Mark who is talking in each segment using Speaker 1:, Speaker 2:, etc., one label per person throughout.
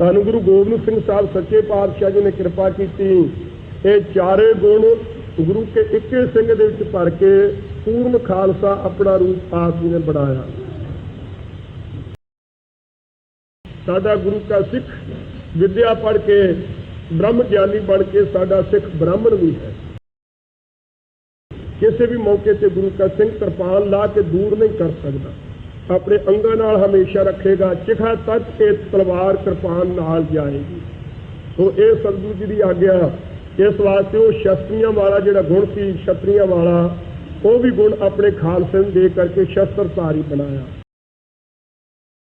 Speaker 1: ਸਾਨੂੰ ਗੁਰੂ ਗੋਬਿੰਦ ਸਿੰਘ ਸਾਹਿਬ ਸੱਚੇ ਪਾਤਸ਼ਾਹ ਜੀ ਨੇ ਕਿਰਪਾ ਕੀਤੀ। ਇਹ ਚਾਰੇ ਗੁਣ ਗੁਰੂ ਕੇ ਇੱਕੇ ਸਿੰਘ ਦੇ ਵਿੱਚ ਭਰ ਕੇ ਪੂਰਨ ਖਾਲਸਾ ਆਪਣਾ ਰੂਪ ਆਪ ਜੀ ਨੇ ਬਣਾਇਆ। ਸਾਡਾ ਗੁਰੂ ਕਾ ਸਿੱਖ ਵਿਦਿਆ ਪੜ੍ਹ ਕੇ, ਬ੍ਰਹਮ ਗਿਆਨੀ ਬਣ ਕੇ ਸਾਡਾ ਸਿੱਖ ਬ੍ਰਾਹਮਣ ਵੀ ਹੈ। ਕਿਸੇ ਵੀ ਮੌਕੇ ਤੇ ਗੁਰੂ ਕਾ ਸਿੰਘ ਕਿਰਪਾਨ ਲਾ ਕੇ ਦੂਰ ਨਹੀਂ ਕਰ ਸਕਦਾ। ਆਪਣੇ ਅੰਗਾਂ ਨਾਲ ਹਮੇਸ਼ਾ ਰੱਖੇਗਾ ਚਿਖਾ ਤੱਕ ਇਹ ਤਲਵਾਰ ਕਿਰਪਾਨ ਨਾਲ ਜਾਏਗੀ। ਸੋ ਇਹ ਸਤਿਗੁਰੂ ਜੀ ਦੀ ਆਗਿਆ, ਇਸ ਵਾਸਤੇ ਉਹ ਸ਼ਸਤਰੀਆਂ ਵਾਲਾ ਜਿਹੜਾ ਗੁਣ ਸੀ ਛਤਰੀਆਂ ਵਾਲਾ, ਉਹ ਵੀ ਗੁਣ ਆਪਣੇ ਖਾਲਸੇ ਨੂੰ ਦੇ ਕਰਕੇ ਸ਼ਸਤਰਧਾਰੀ ਬਣਾਇਆ।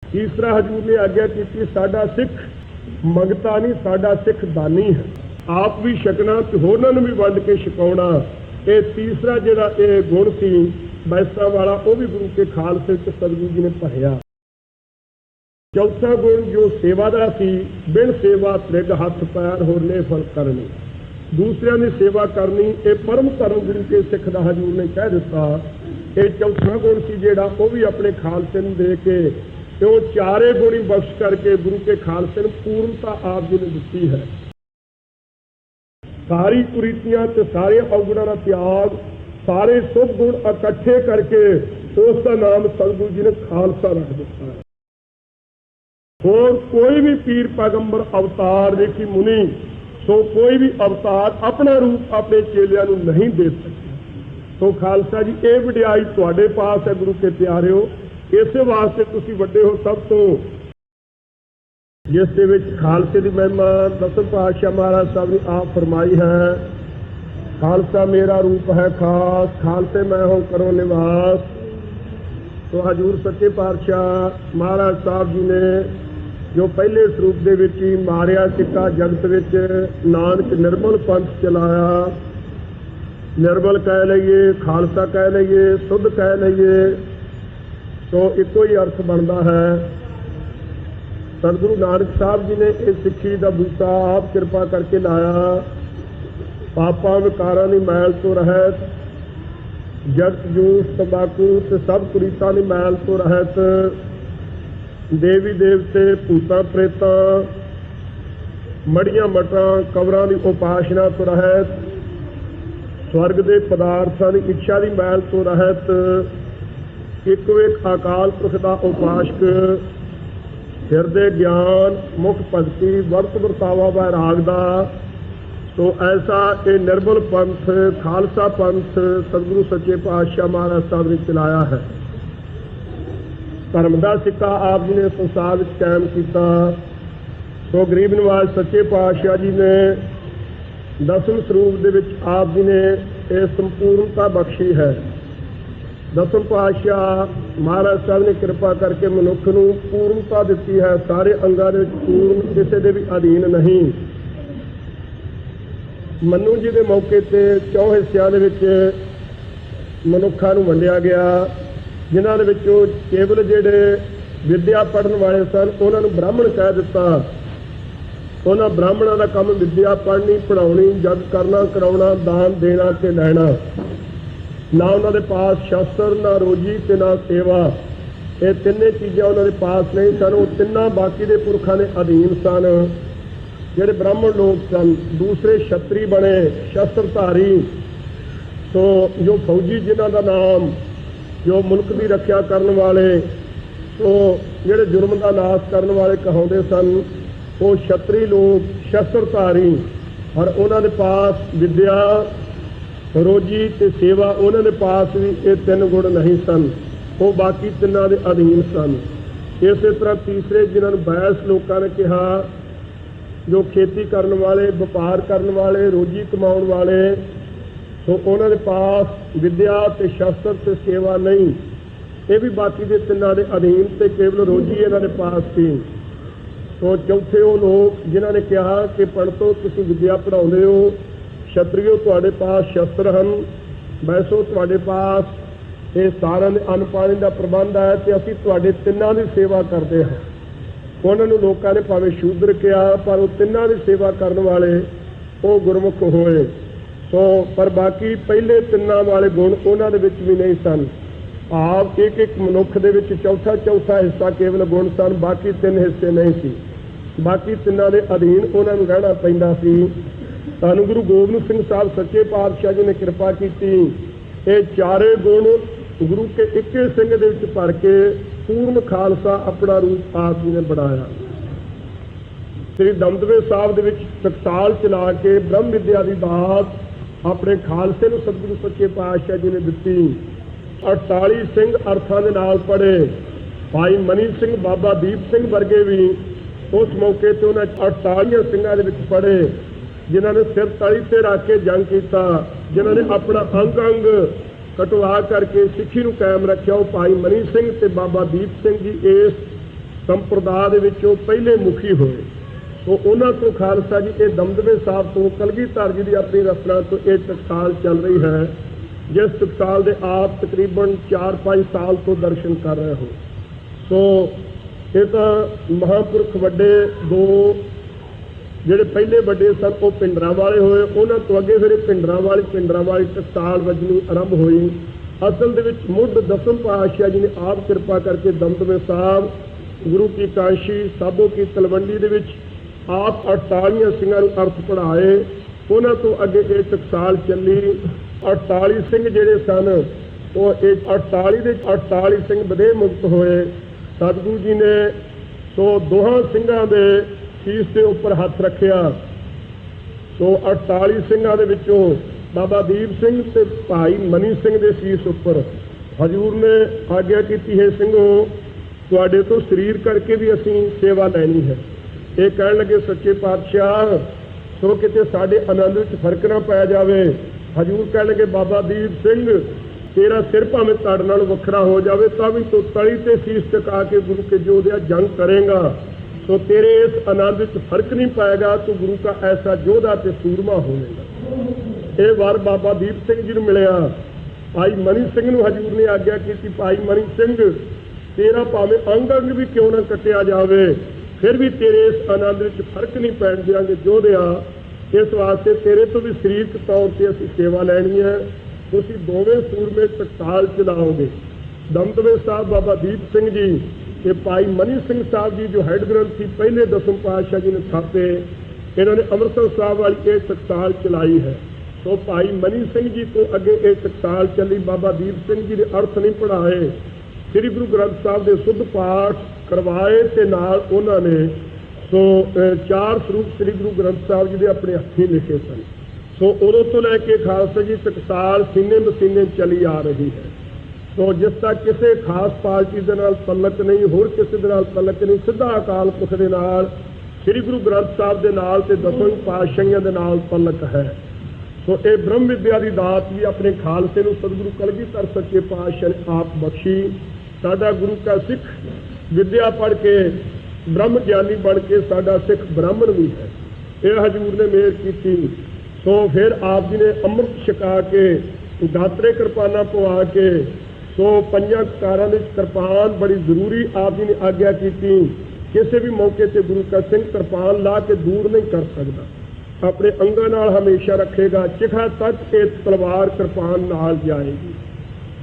Speaker 1: ਤੀਸਰਾ ਹਜੂਰ ਨੇ ਆਗਿਆ ਕੀਤੀ, ਸਾਡਾ ਸਿੱਖ ਮੰਗਤਾ ਨਹੀਂ, ਸਾਡਾ ਸਿੱਖ ਦਾਨੀ ਹੈ। ਆਪ ਵੀ ਛਕਣਾ ਤੇ ਹੋਰਨਾਂ ਨੂੰ ਵੀ ਵੰਡ ਕੇ ਛਕਾਉਣਾ, ਇਹ ਤੀਸਰਾ ਜਿਹੜਾ ਇਹ ਗੁਣ ਸੀ ਬੈਸਾ ਵਾਲਾ, ਉਹ ਵੀ ਗੁਰੂ ਕੇ ਖਾਲਸੇ ਚ ਸਤਿਗੁਰੂ ਜੀ ਨੇ ਭਰਿਆ। ਚੌਥਾ ਗੁਣ ਜੋ ਸੇਵਾ ਦਾ ਸੀ, ਬਿਨ ਸੇਵਾ ਤ੍ਰਿਗ ਹੱਥ ਪੈਰ ਹੋਰਨੇ ਫਲ ਕਰਨੇ। ਦੂਸਰਿਆਂ ਦੀ ਸੇਵਾ ਕਰਨੀ, ਇਹ ਪਰਮ ਧਰਮ ਗੁਰੂ ਕੇ ਸਿੱਖ ਦਾ ਹਜੂਰ ਨੇ ਕਹਿ ਦਿੱਤਾ। ਇਹ ਚੌਥਾ ਗੁਣ ਸੀ ਜਿਹੜਾ, ਉਹ ਵੀ ਆਪਣੇ ਖਾਲਸੇ ਨੂੰ ਦੇ ਕੇ ਤੇ ਉਹ ਚਾਰੇ ਗੁਣੀ ਬਖਸ਼ ਕਰਕੇ ਗੁਰੂ ਕੇ ਖਾਲਸੇ ਨੂੰ ਪੂਰਨਤਾ ਆਪ ਜੀ ਨੇ ਦਿੱਤੀ ਹੈ। ਸਾਰੀ ਕੁਰੀਤੀਆਂ ਤੇ ਸਾਰੇ ਔਗੁਣਾਂ ਦਾ ਤਿਆਗ ਸਾਰੇ ਸੁਭ ਗੁਣ ਇਕੱਠੇ ਕਰਕੇ ਉਸ ਦਾ ਨਾਮ ਸਤਿਗੁਰੂ ਜੀ ਨੇ ਖਾਲਸਾ ਰੱਖ ਦਿੱਤਾ ਹੈ। ਹੋਰ ਕੋਈ ਵੀ ਪੀਰ ਪੈਗੰਬਰ ਅਵਤਾਰ ਦੇਖੀ ਮੁਨੀ, ਸੋ ਕੋਈ ਵੀ ਅਵਤਾਰ ਆਪਣਾ ਰੂਪ ਆਪਣੇ ਚੇਲਿਆਂ ਨੂੰ ਨਹੀਂ ਦੇ ਸਕਿਆ ਸੋ ਖਾਲਸਾ ਜੀ, ਇਹ ਵਿਡਿਆਈ ਤੁਹਾਡੇ ਪਾਸ ਹੈ ਗੁਰੂ ਕੇ ਪਿਆਰਿਓ। ਇਸੇ ਵਾਸਤੇ ਤੁਸੀਂ ਵੱਡੇ ਹੋ ਸਭ ਤੋਂ। ਜਿਸ ਦੇ ਵਿੱਚ ਖਾਲਸੇ ਦੀ ਮਹਿਮਾ, ਦਸਮ ਪਾਤਸ਼ਾਹ ਮਹਾਰਾਜ ਸਾਹਿਬ ਨੇ ਆਪ ਫਰਮਾਈ ਹੈ ਖਾਲਸਾ ਮੇਰਾ ਰੂਪ ਹੈ ਖਾਸ, ਖਾਲਸੇ ਮੈਂ ਹਾਂ ਕਰੋ ਨਿਵਾਸ। ਸੋ ਹਜੂਰ ਸੱਚੇ ਪਾਤਸ਼ਾਹ ਮਹਾਰਾਜ ਸਾਹਿਬ ਜੀ ਨੇ ਜੋ ਪਹਿਲੇ ਸਰੂਪ ਦੇ ਵਿੱਚ ਹੀ ਮਾਰਿਆ ਸਿੱਕਾ ਜਗਤ ਵਿੱਚ ਨਾਨਕ ਨਿਰਮਲ ਪੰਥ ਚਲਾਇਆ। ਨਿਰਮਲ ਕਹਿ ਲਈਏ, ਖਾਲਸਾ ਕਹਿ ਲਈਏ, ਸੁਧ ਕਹਿ ਲਈਏ ਸੋ ਇੱਕੋ ਹੀ ਅਰਥ ਬਣਦਾ ਹੈ। ਸਤਿਗੁਰੂ ਨਾਨਕ ਸਾਹਿਬ ਜੀ ਨੇ ਇਹ ਸਿੱਖੀ ਦਾ ਬੂਟਾ ਆਪ ਕਿਰਪਾ ਕਰਕੇ ਲਾਇਆ। ਪਾਪਾਂ ਵਿਕਾਰਾਂ ਦੀ ਮੈਲ ਤੋਂ ਰਹਿਤ, ਜਗਤ ਜੂਸ, ਤੰਬਾਕੂ ਤੇ ਸਭ ਕੁਰੀਤਾਂ ਦੀ ਮੈਲ ਤੋਂ ਰਹਿਤ, ਦੇਵੀ ਦੇਵਤੇ, ਭੂਤਾਂ ਪ੍ਰੇਤਾਂ, ਮੜੀਆਂ ਮਟਾਂ ਕਬਰਾਂ ਦੀ ਉਪਾਸ਼ਨਾ ਤੋਂ ਰਹਿਤ, ਸਵਰਗ ਦੇ ਪਦਾਰਥਾਂ ਦੀ ਇੱਛਾ ਦੀ ਮੈਲ ਤੋਂ ਰਹਿਤ, ਇੱਕੋ ਇੱਕ ਅਕਾਲ ਪੁਰਖ ਦਾ ਉਪਾਸ਼ਕ, ਹਿਰਦੇ ਗਿਆਨ, ਮੁਖ ਭਗਤੀ, ਵਰਤ ਵਰਤਾਵਾ ਵੈਰਾਗ ਦਾ ਸੋ ਐਸਾ ਇਹ ਨਿਰਮਲ ਪੰਥ, ਖਾਲਸਾ ਪੰਥ, ਸਤਿਗੁਰੂ ਸੱਚੇ ਪਾਤਸ਼ਾਹ ਮਹਾਰਾਜ ਸਾਹਿਬ ਨੇ ਚਲਾਇਆ ਹੈ। ਧਰਮ ਦਾ ਸਿੱਕਾ ਆਪ ਜੀ ਨੇ ਸੰਸਾਰ ਵਿੱਚ ਕਾਇਮ ਕੀਤਾ। ਸੋ ਗਰੀਬ ਨਿਵਾਜ ਸੱਚੇ ਪਾਤਸ਼ਾਹ ਜੀ ਨੇ ਦਸਮ ਸਰੂਪ ਦੇ ਵਿੱਚ ਆਪ ਜੀ ਨੇ ਇਹ ਸੰਪੂਰਨਤਾ ਬਖਸ਼ੀ ਹੈ। ਦਸਮ ਪਾਤਸ਼ਾਹ ਮਹਾਰਾਜ ਸਾਹਿਬ ਨੇ ਕਿਰਪਾ ਕਰਕੇ ਮਨੁੱਖ ਨੂੰ ਪੂਰਨਤਾ ਦਿੱਤੀ ਹੈ। ਸਾਰੇ ਅੰਗਾਂ ਦੇ ਵਿੱਚ ਪੂਰਨ ਕਿਸੇ ਦੇ ਵੀ ਅਧੀਨ ਨਹੀਂ। ਮੰਨੂ ਜੀ ਦੇ ਮੌਕੇ ਤੇ ਚੌ ਹਿੱਸਿਆਂ ਦੇ ਵਿੱਚ ਮਨੁੱਖਾਂ ਨੂੰ ਵੰਡਿਆ ਗਿਆ, ਜਿਨ੍ਹਾਂ ਦੇ ਵਿੱਚੋਂ ਕੇਵਲ ਜਿਹੜੇ ਵਿਦਿਆ ਪੜਨ ਵਾਲੇ ਸਨ, ਉਹਨਾਂ ਨੂੰ ਬ੍ਰਾਹਮਣ ਕਹਿ ਦਿੱਤਾ। ਉਹਨਾਂ ਬ੍ਰਾਹਮਣਾਂ ਦਾ ਕੰਮ ਵਿਦਿਆ ਪੜ੍ਹਨੀ ਪੜਾਉਣੀ ਜਗ ਕਰਨਾ, ਕਰਾਉਣਾ, ਦਾਨ ਦੇਣਾ ਤੇ ਲੈਣਾ। ਨਾ ਉਹਨਾਂ ਦੇ ਪਾਸ ਸ਼ਸਤਰ, ਨਾ ਰੋਜੀ ਤੇ ਨਾ ਸੇਵਾ। ਇਹ ਤਿੰਨੇ ਚੀਜ਼ਾਂ ਉਹਨਾਂ ਦੇ ਪਾਸ ਨਹੀਂ ਸਨ, ਉਹ ਤਿੰਨਾਂ ਬਾਕੀ ਦੇ ਪੁਰਖਾਂ ਦੇ ਅਧੀਨ ਸਨ। ਜਿਹੜੇ ਬ੍ਰਾਹਮਣ ਲੋਕ ਸਨ, ਦੂਸਰੇ ਛਤਰੀ ਬਣੇ, ਸ਼ਸਤਰਧਾਰੀ, ਸੋ ਜੋ ਫੌਜੀ ਜਿਨ੍ਹਾਂ ਦਾ ਨਾਮ, ਜੋ ਮੁਲਕ ਦੀ ਰੱਖਿਆ ਕਰਨ ਵਾਲੇ, ਸੋ ਜਿਹੜੇ ਜੁਰਮ ਦਾ ਨਾਸ਼ ਕਰਨ ਵਾਲੇ ਕਹਾਉਂਦੇ ਸਨ, ਉਹ ਛਤਰੀ ਲੋਕ, ਸ਼ਸਤਰਧਾਰੀ, ਔਰ ਉਹਨਾਂ ਦੇ ਪਾਸ ਵਿਦਿਆ, ਰੋਜੀ ਤੇ ਸੇਵਾ ਉਹਨਾਂ ਦੇ ਪਾਸ ਵੀ ਇਹ ਤਿੰਨ ਗੁਣ ਨਹੀਂ ਸਨ, ਉਹ ਬਾਕੀ ਤਿੰਨਾਂ ਦੇ ਅਧੀਨ ਸਨ। ਇਸੇ ਤਰ੍ਹਾਂ ਤੀਸਰੇ ਜਿਨ੍ਹਾਂ ਨੂੰ ਬੈਸ ਲੋਕਾਂ ਨੇ ਕਿਹਾ ਜੋ ਖੇਤੀ ਕਰਨ ਵਾਲੇ, ਵਪਾਰ ਕਰਨ ਵਾਲੇ, ਰੋਜੀ ਕਮਾਉਣ ਵਾਲੇ, ਸੋ ਉਹਨਾਂ ਦੇ ਪਾਸ ਵਿਦਿਆ ਤੇ ਸ਼ਸਤਰ ਤੇ ਸੇਵਾ ਨਹੀਂ। ਇਹ ਵੀ ਬਾਕੀ ਦੇ ਤਿੰਨਾਂ ਦੇ ਅਧੀਨ ਤੇ ਕੇਵਲ ਰੋਜੀ ਇਹਨਾਂ ਦੇ ਪਾਸ ਸੀ। ਸੋ ਚੌਥੇ ਉਹ ਲੋਕ ਜਿਨ੍ਹਾਂ ਨੇ ਕਿਹਾ ਕਿ ਪੜ੍ਹਤੋ ਤੁਸੀਂ ਵਿਦਿਆ ਪੜਾਉਂਦੇ ਹੋ ਛਤਰੀਓ ਤੁਹਾਡੇ ਪਾਸ ਸ਼ਸਤਰ ਹਨ ਵੈਸੋ ਤੁਹਾਡੇ ਪਾਸ ਇਹ ਸਾਰਿਆਂ ਦੇ ਅੰਨ ਪਾਣੀ ਦਾ ਪ੍ਰਬੰਧ ਹੈ ਤੇ ਅਸੀਂ ਤੁਹਾਡੇ ਤਿੰਨਾਂ ਦੀ ਸੇਵਾ ਕਰਦੇ ਹਾਂ। ਉਹਨਾਂ ਨੂੰ ਲੋਕਾਂ ਨੇ ਭਾਵੇਂ ਸ਼ੂਦਰ ਕਿਹਾ, ਪਰ ਉਹ ਤਿੰਨਾਂ ਦੀ ਸੇਵਾ ਕਰਨ ਵਾਲੇ ਉਹ ਗੁਰਮੁਖ ਹੋਏ। ਸੋ, ਪਰ ਬਾਕੀ ਪਹਿਲੇ ਤਿੰਨਾਂ ਵਾਲੇ ਗੁਣ ਉਹਨਾਂ ਦੇ ਵਿੱਚ ਵੀ ਨਹੀਂ ਸਨ। ਆਪ ਇੱਕ ਇੱਕ ਮਨੁੱਖ ਦੇ ਵਿੱਚ ਚੌਥਾ ਚੌਥਾ ਹਿੱਸਾ ਕੇਵਲ ਗੁਣ ਸਨ, ਬਾਕੀ ਤਿੰਨ ਹਿੱਸੇ ਨਹੀਂ ਸੀ। ਬਾਕੀ ਤਿੰਨਾਂ ਦੇ ਅਧੀਨ ਉਹਨਾਂ ਨੂੰ ਰਹਿਣਾ ਪੈਂਦਾ ਸੀ। ਸਾਨੂੰ ਗੁਰੂ ਗੋਬਿੰਦ ਸਿੰਘ ਸਾਹਿਬ ਸੱਚੇ ਪਾਤਸ਼ਾਹ ਜੀ ਨੇ ਕਿਰਪਾ ਕੀਤੀ। ਇਹ ਚਾਰੇ ਗੁਣ ਗੁਰੂ ਕੇ ਇੱਕੇ ਸਿੰਘ ਦੇ ਵਿੱਚ ਭਰ ਕੇ ਪੂਰਨ ਖਾਲਸਾ ਆਪਣਾ ਰੂਪ ਆਪ ਜੀ ਨੇ ਬਣਾਇਆ। ਸ੍ਰੀ ਦਮਦਮੇ ਸਾਹਿਬ ਦੇ ਵਿੱਚ ਟਕਸਾਲ ਚਲਾ ਕੇ ਬ੍ਰਹਮ ਵਿਦਿਆ ਦੀ ਦਾਤ ਆਪਣੇ ਖਾਲਸੇ ਨੂੰ ਸਤਿਗੁਰੂ ਸੱਚੇ ਪਾਤਸ਼ਾਹ ਜੀ ਨੇ ਦਿੱਤੀ। 48 ਸਿੰਘ ਅਰਥਾਂ ਦੇ ਨਾਲ ਪੜੇ ਭਾਈ ਮਨੀ ਸਿੰਘ, ਬਾਬਾ ਦੀਪ ਸਿੰਘ ਵਰਗੇ ਵੀ ਉਸ ਮੌਕੇ ਤੇ ਉਹਨਾਂ 48 ਸਿੰਘਾਂ ਦੇ ਵਿੱਚ ਪੜੇ ਜਿਨ੍ਹਾਂ ਨੇ ਸਿਰ ਤਲੀ ਤੇ ਰੱਖ ਕੇ ਜੰਗ ਕੀਤਾ, ਜਿਨ੍ਹਾਂ ਨੇ ਆਪਣਾ ਅੰਗ ਅੰਗ ਕਟਵਾ ਕਰਕੇ ਸਿੱਖੀ ਨੂੰ ਕਾਇਮ ਰੱਖਿਆ ਉਹ ਭਾਈ ਮਨੀ ਸਿੰਘ ਤੇ ਬਾਬਾ ਦੀਪ ਸਿੰਘ ਜੀ ਇਸ ਸੰਪਰਦਾ ਦੇ ਵਿੱਚੋਂ ਪਹਿਲੇ ਮੁਖੀ ਹੋਏ। ਸੋ ਉਹਨਾਂ ਤੋਂ ਖਾਲਸਾ ਜੀ, ਇਹ ਦਮਦਮੇ ਸਾਹਿਬ ਤੋਂ ਕਲਗੀਧਰ ਜੀ ਦੀ ਆਪਣੀ ਰਚਨਾ ਤੋਂ ਇਹ ਟਕਸਾਲ ਚੱਲ ਰਹੀ ਹੈ, ਜਿਸ ਟਕਸਾਲ ਦੇ ਆਪ ਤਕਰੀਬਨ 4-5 ਸਾਲ ਤੋਂ ਦਰਸ਼ਨ ਕਰ ਰਹੇ ਹੋ। ਸੋ ਇਹ ਤਾਂ ਮਹਾਂਪੁਰਖ ਵੱਡੇ ਦੋ ਜਿਹੜੇ ਪਹਿਲੇ ਵੱਡੇ ਸਨ, ਉਹ ਪਿੰਡਰਾਂ ਵਾਲੇ ਹੋਏ। ਉਹਨਾਂ ਤੋਂ ਅੱਗੇ ਫਿਰ ਇਹ ਪਿੰਡਰਾਂ ਵਾਲੀ ਪਿੰਡਰਾਂ ਵਾਲੀ ਟਕਸਾਲ ਵੱਜਣੀ ਆਰੰਭ ਹੋਈ। ਅਸਲ ਦੇ ਵਿੱਚ ਮੁੱਢ ਦਸਮ ਪਾਤਸ਼ਾਹ ਜੀ ਨੇ ਆਪ ਕਿਰਪਾ ਕਰਕੇ ਦਮਦਮੇ ਸਾਹਿਬ, ਗੁਰੂ ਕੀ ਕਾਸ਼ੀ, ਸਾਬੋ ਕੀ ਤਲਵੰਡੀ ਦੇ ਵਿੱਚ ਆਪ 48 ਸਿੰਘਾਂ ਨੂੰ ਅਰਥ ਪੜਾਏ ਉਹਨਾਂ ਤੋਂ ਅੱਗੇ ਇਹ ਟਕਸਾਲ ਚੱਲੀ। 48 ਸਿੰਘ ਜਿਹੜੇ ਸਨ, ਉਹ ਇਹ 48 ਦੇ 48 ਸਿੰਘ ਬਦੇ ਮੁਕਤ ਹੋਏ। ਸਤਿਗੁਰੂ ਜੀ ਨੇ ਸੋ ਦੋਹਾਂ ਸਿੰਘਾਂ ਦੇ ਸੀਸ ਦੇ ਉੱਪਰ ਹੱਥ ਰੱਖਿਆ। ਸੋ 48 ਸਿੰਘਾਂ ਦੇ ਵਿੱਚੋਂ ਬਾਬਾ ਦੀਪ ਸਿੰਘ ਤੇ ਭਾਈ ਮਨੀ ਸਿੰਘ ਦੇ ਸੀਸ ਉੱਪਰ ਹਜੂਰ ਨੇ ਆਗਿਆ ਕੀਤੀ, ਹੈ ਸਿੰਘੋ, ਤੁਹਾਡੇ ਤੋਂ ਸਰੀਰ ਕਰਕੇ ਵੀ ਅਸੀਂ ਸੇਵਾ ਲੈਣੀ ਹੈ। ਇਹ ਕਹਿਣ ਲੱਗੇ, ਸੱਚੇ ਪਾਤਸ਼ਾਹ, ਸੋ ਕਿਤੇ ਸਾਡੇ ਆਨੰਦ ਵਿੱਚ ਫ਼ਰਕ ਨਾ ਪੈ ਜਾਵੇ। ਹਜੂਰ ਕਹਿਣ ਲੱਗੇ, ਬਾਬਾ ਦੀਪ ਸਿੰਘ, ਤੇਰਾ ਸਿਰ ਭਾਵੇਂ ਤੜ ਨਾਲ ਵੱਖਰਾ ਹੋ ਜਾਵੇ, ਤਾਂ ਵੀ ਤੂੰ ਤਲੀ ਤੇ ਸੀਸ ਟਿਕਾ ਕੇ ਗੁਰੂ ਕੇ ਜੋਧਿਆ ਜੰਗ ਕਰੇਗਾ। ਸੋ ਤੇਰੇ ਇਸ ਆਨੰਦ ਵਿੱਚ ਫ਼ਰਕ ਨਹੀਂ ਪਾਏਗਾ, ਤੂੰ ਗੁਰੂ ਦਾ ਐਸਾ ਯੋਧਾ ਤੇ ਸੂਰਮਾ ਹੋਵੇਗਾ। ਇਹ ਵਾਰ ਬਾਬਾ ਦੀਪ ਸਿੰਘ ਜੀ ਨੂੰ ਮਿਲਿਆ। ਭਾਈ ਮਨੀ ਸਿੰਘ ਨੂੰ ਹਜੂਰ ਨੇ ਆਗਿਆ ਕੀਤੀ। ਭਾਈ ਮਨੀ ਸਿੰਘ, ਤੇਰਾ ਭਾਵੇਂ ਅੰਗ ਅੰਗ ਵੀ ਕਿਉਂ ਨਾ ਕੱਟਿਆ ਜਾਵੇ, ਫਿਰ ਵੀ ਤੇਰੇ ਇਸ ਆਨੰਦ ਵਿੱਚ ਫ਼ਰਕ ਨਹੀਂ ਪੈਣ ਦਿਆਂਗੇ ਜੋਧਿਆ ਇਸ ਵਾਸਤੇ ਤੇਰੇ ਤੋਂ ਵੀ ਸਰੀਰਕ ਤੌਰ ਤੇ ਅਸੀਂ ਸੇਵਾ ਲੈਣੀ ਹੈ। ਤੁਸੀਂ ਦੋਵੇਂ ਸੂਰਮੇ ਤਕਤਾਲ ਚਲਾਓਗੇ। ਦਮਦਮੇ ਸਾਹਿਬ ਬਾਬਾ ਦੀਪ ਸਿੰਘ ਜੀ ਕਿ ਭਾਈ ਮਨੀ ਸਿੰਘ ਸਾਹਿਬ ਜੀ ਜੋ ਹੈੱਡ ਗ੍ਰੰਥੀ ਪਹਿਲੇ ਦਸਮ ਪਾਤਸ਼ਾਹ ਜੀ ਨੇ ਥਾਪੇ ਇਹਨਾਂ ਨੇ ਅੰਮ੍ਰਿਤਸਰ ਸਾਹਿਬ ਵਾਲੀ ਇਹ ਟਕਸਾਲ ਚਲਾਈ ਹੈ। ਸੋ ਭਾਈ ਮਨੀ ਸਿੰਘ ਜੀ ਤੋਂ ਅੱਗੇ ਇਹ ਟਕਸਾਲ ਚੱਲੀ, ਬਾਬਾ ਦੀਪ ਸਿੰਘ ਜੀ ਦੇ ਅਰਥ ਨਹੀਂ ਪੜਾਏ ਸ੍ਰੀ ਗੁਰੂ ਗ੍ਰੰਥ ਸਾਹਿਬ ਦੇ ਸੁੱਧ ਪਾਠ ਕਰਵਾਏ ਤੇ ਨਾਲ ਉਹਨਾਂ ਨੇ ਸੋ ਚਾਰ ਸਰੂਪ ਸ੍ਰੀ ਗੁਰੂ ਗ੍ਰੰਥ ਸਾਹਿਬ ਜੀ ਦੇ ਆਪਣੇ ਹੱਥੀਂ ਲਿਖੇ ਸਨ। ਸੋ ਉਦੋਂ ਤੋਂ ਲੈ ਕੇ ਖਾਲਸਾ ਜੀ ਟਕਸਾਲ ਸੀਨੇ ਮਸੀਨੇ ਚਲੀ ਆ ਰਹੀ ਹੈ। ਸੋ ਜਿਸ ਦਾ ਕਿਸੇ ਖਾਸ ਪਾਰਟੀ ਦੇ ਨਾਲ ਤਲਕ ਨਹੀਂ, ਹੋਰ ਕਿਸੇ ਦੇ ਨਾਲ ਤਲਕ ਨਹੀਂ, ਸਿੱਧਾ ਅਕਾਲ ਪੁਰਖ ਦੇ ਨਾਲ, ਸ੍ਰੀ ਗੁਰੂ ਗ੍ਰੰਥ ਸਾਹਿਬ ਦੇ ਨਾਲ ਤੇ ਦਸਵੇਂ ਪਾਤਸ਼ਾਹੀਆਂ ਦੇ ਨਾਲ ਤਲਕ ਹੈ। ਸੋ ਇਹ ਬ੍ਰਹਮ ਵਿਦਿਆ ਦੀ ਦਾਤ ਵੀ ਆਪਣੇ ਖਾਲਸੇ ਨੂੰ ਸਤਿਗੁਰੂ ਕਲਗੀਧਰ ਸੱਚੇ ਪਾਤਸ਼ਾਹ ਨੇ ਆਪ ਬਖਸ਼ੀ। ਸਾਡਾ ਗੁਰੂ ਕਾ ਸਿੱਖ ਵਿਦਿਆ ਪੜ੍ਹ ਕੇ, ਬ੍ਰਹਮ ਗਿਆਨੀ ਬਣ ਕੇ ਸਾਡਾ ਸਿੱਖ ਬ੍ਰਾਹਮਣ ਵੀ ਹੈ। ਇਹ ਹਜੂਰ ਨੇ ਮਿਹਰ ਕੀਤੀ। ਸੋ ਫਿਰ ਆਪ ਜੀ ਨੇ ਅੰਮ੍ਰਿਤ ਛਕਾ ਕੇ, ਦਾਤਰੇ ਕਿਰਪਾਨਾ ਪਵਾ ਕੇ ਸੋ ਪੰਜਾਂ ਕਾਰਾਂ ਵਿੱਚ ਕਿਰਪਾਨ ਬੜੀ ਜ਼ਰੂਰੀ ਆਪ ਜੀ ਨੇ ਆਗਿਆ ਕੀਤੀ। ਕਿਸੇ ਵੀ ਮੌਕੇ ਤੇ ਗੁਰੂ ਕਾ ਸਿੰਘ ਕਿਰਪਾਨ ਲਾ ਕੇ ਦੂਰ ਨਹੀਂ ਕਰ ਸਕਦਾ। ਆਪਣੇ ਅੰਗਾਂ ਨਾਲ ਹਮੇਸ਼ਾ ਰੱਖੇਗਾ ਚਿਖਾ ਤੱਕ ਇਹ ਤਲਵਾਰ ਕਿਰਪਾਨ ਨਾਲ ਜਾਏਗੀ।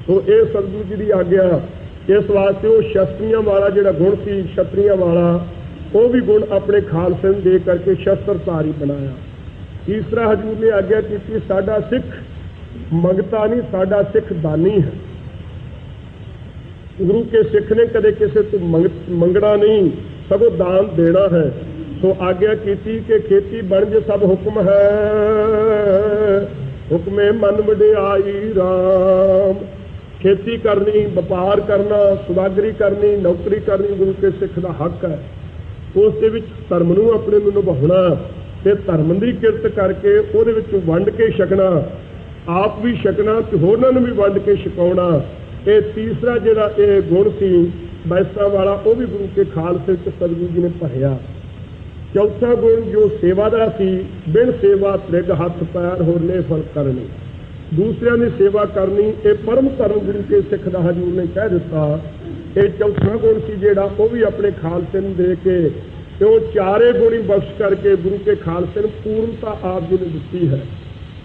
Speaker 1: ਸੋ ਇਹ ਸਤਿਗੁਰੂ ਜੀ ਦੀ ਆਗਿਆ, ਇਸ ਵਾਸਤੇ ਉਹ ਸ਼ਸਤਰੀਆਂ ਵਾਲਾ ਜਿਹੜਾ ਗੁਣ ਸੀ ਛਤਰੀਆਂ ਵਾਲਾ, ਉਹ ਵੀ ਗੁਣ ਆਪਣੇ ਖਾਲਸੇ ਨੂੰ ਦੇ ਕਰਕੇ ਸ਼ਸਤਰਧਾਰੀ ਬਣਾਇਆ। ਤੀਸਰਾ ਹਜੂਰ ਨੇ ਆਗਿਆ ਕੀਤੀ, ਸਾਡਾ ਸਿੱਖ ਮੰਗਤਾ ਨਹੀਂ, ਸਾਡਾ ਸਿੱਖ ਦਾਨੀ ਹੈ। ਗੁਰੂ ਕੇ ਸਿੱਖ ਨੇ ਕਦੇ ਕਿਸੇ ਤੋਂ ਮੰਗ- ਮੰਗਣਾ ਨਹੀਂ, ਸਗੋਂ ਦਾਨ ਦੇਣਾ ਹੈ। ਸੋ ਆਗਿਆ ਕੀਤੀ ਕਿ ਖੇਤੀ ਬਣ ਜੇ ਸਭ ਹੁਕਮ ਹੈ। ਹੁਕਮੇ ਮਨ ਵਡਿਆਈ RAM ਖੇਤੀ ਕਰਨੀ, ਵਪਾਰ ਕਰਨਾ, ਸੁਦਾਗਰੀ ਕਰਨੀ, ਨੌਕਰੀ ਕਰਨੀ ਗੁਰੂ ਕੇ ਸਿੱਖ ਦਾ ਹੱਕ ਹੈ। ਉਸ ਦੇ ਵਿੱਚ ਧਰਮ ਨੂੰ ਆਪਣੇ ਨੂੰ ਨਿਭਾਉਣਾ ਤੇ ਧਰਮ ਦੀ ਕਿਰਤ ਕਰਕੇ ਉਹਦੇ ਵਿੱਚ ਵੰਡ ਕੇ ਛਕਣਾ। ਆਪ ਵੀ ਛਕਣਾ ਤੇ ਹੋਰਨਾਂ ਨੂੰ ਵੀ ਵੰਡ ਕੇ ਛਕਾਉਣਾ। ਇਹ ਤੀਸਰਾ ਜਿਹੜਾ ਇਹ ਗੁਣ ਸੀ ਬੈਸਾ ਵਾਲਾ, ਉਹ ਵੀ ਗੁਰੂ ਕੇ ਖਾਲਸੇ ਵਿੱਚ ਸਤਿਗੁਰੂ ਜੀ ਨੇ ਭਰਿਆ। ਚੌਥਾ ਗੁਣ ਜੋ ਸੇਵਾ ਦਾ ਸੀ, ਬਿਨ ਸੇਵਾ ਤ੍ਰਿਗ ਹੱਥ ਪੈਰ ਹੋਰ ਨੇ ਫਲ ਕਰਨੀ। ਦੂਸਰਿਆਂ ਦੀ ਸੇਵਾ ਕਰਨੀ, ਇਹ ਪਰਮ ਧਰਮ ਗੁਰੂ ਕੇ ਸਿੱਖ ਦਾ ਹਜੂਰ ਨੇ ਕਹਿ ਦਿੱਤਾ। ਇਹ ਚੌਥਾ ਗੁਣ ਸੀ ਜਿਹੜਾ, ਉਹ ਵੀ ਆਪਣੇ ਖਾਲਸੇ ਨੂੰ ਦੇ ਕੇ ਤੇ ਉਹ ਚਾਰੇ ਗੁਣੀ ਬਖਸ਼ ਕਰਕੇ ਗੁਰੂ ਕੇ ਖਾਲਸੇ ਨੂੰ ਪੂਰਨਤਾ ਆਪ ਜੀ ਨੇ ਦਿੱਤੀ ਹੈ।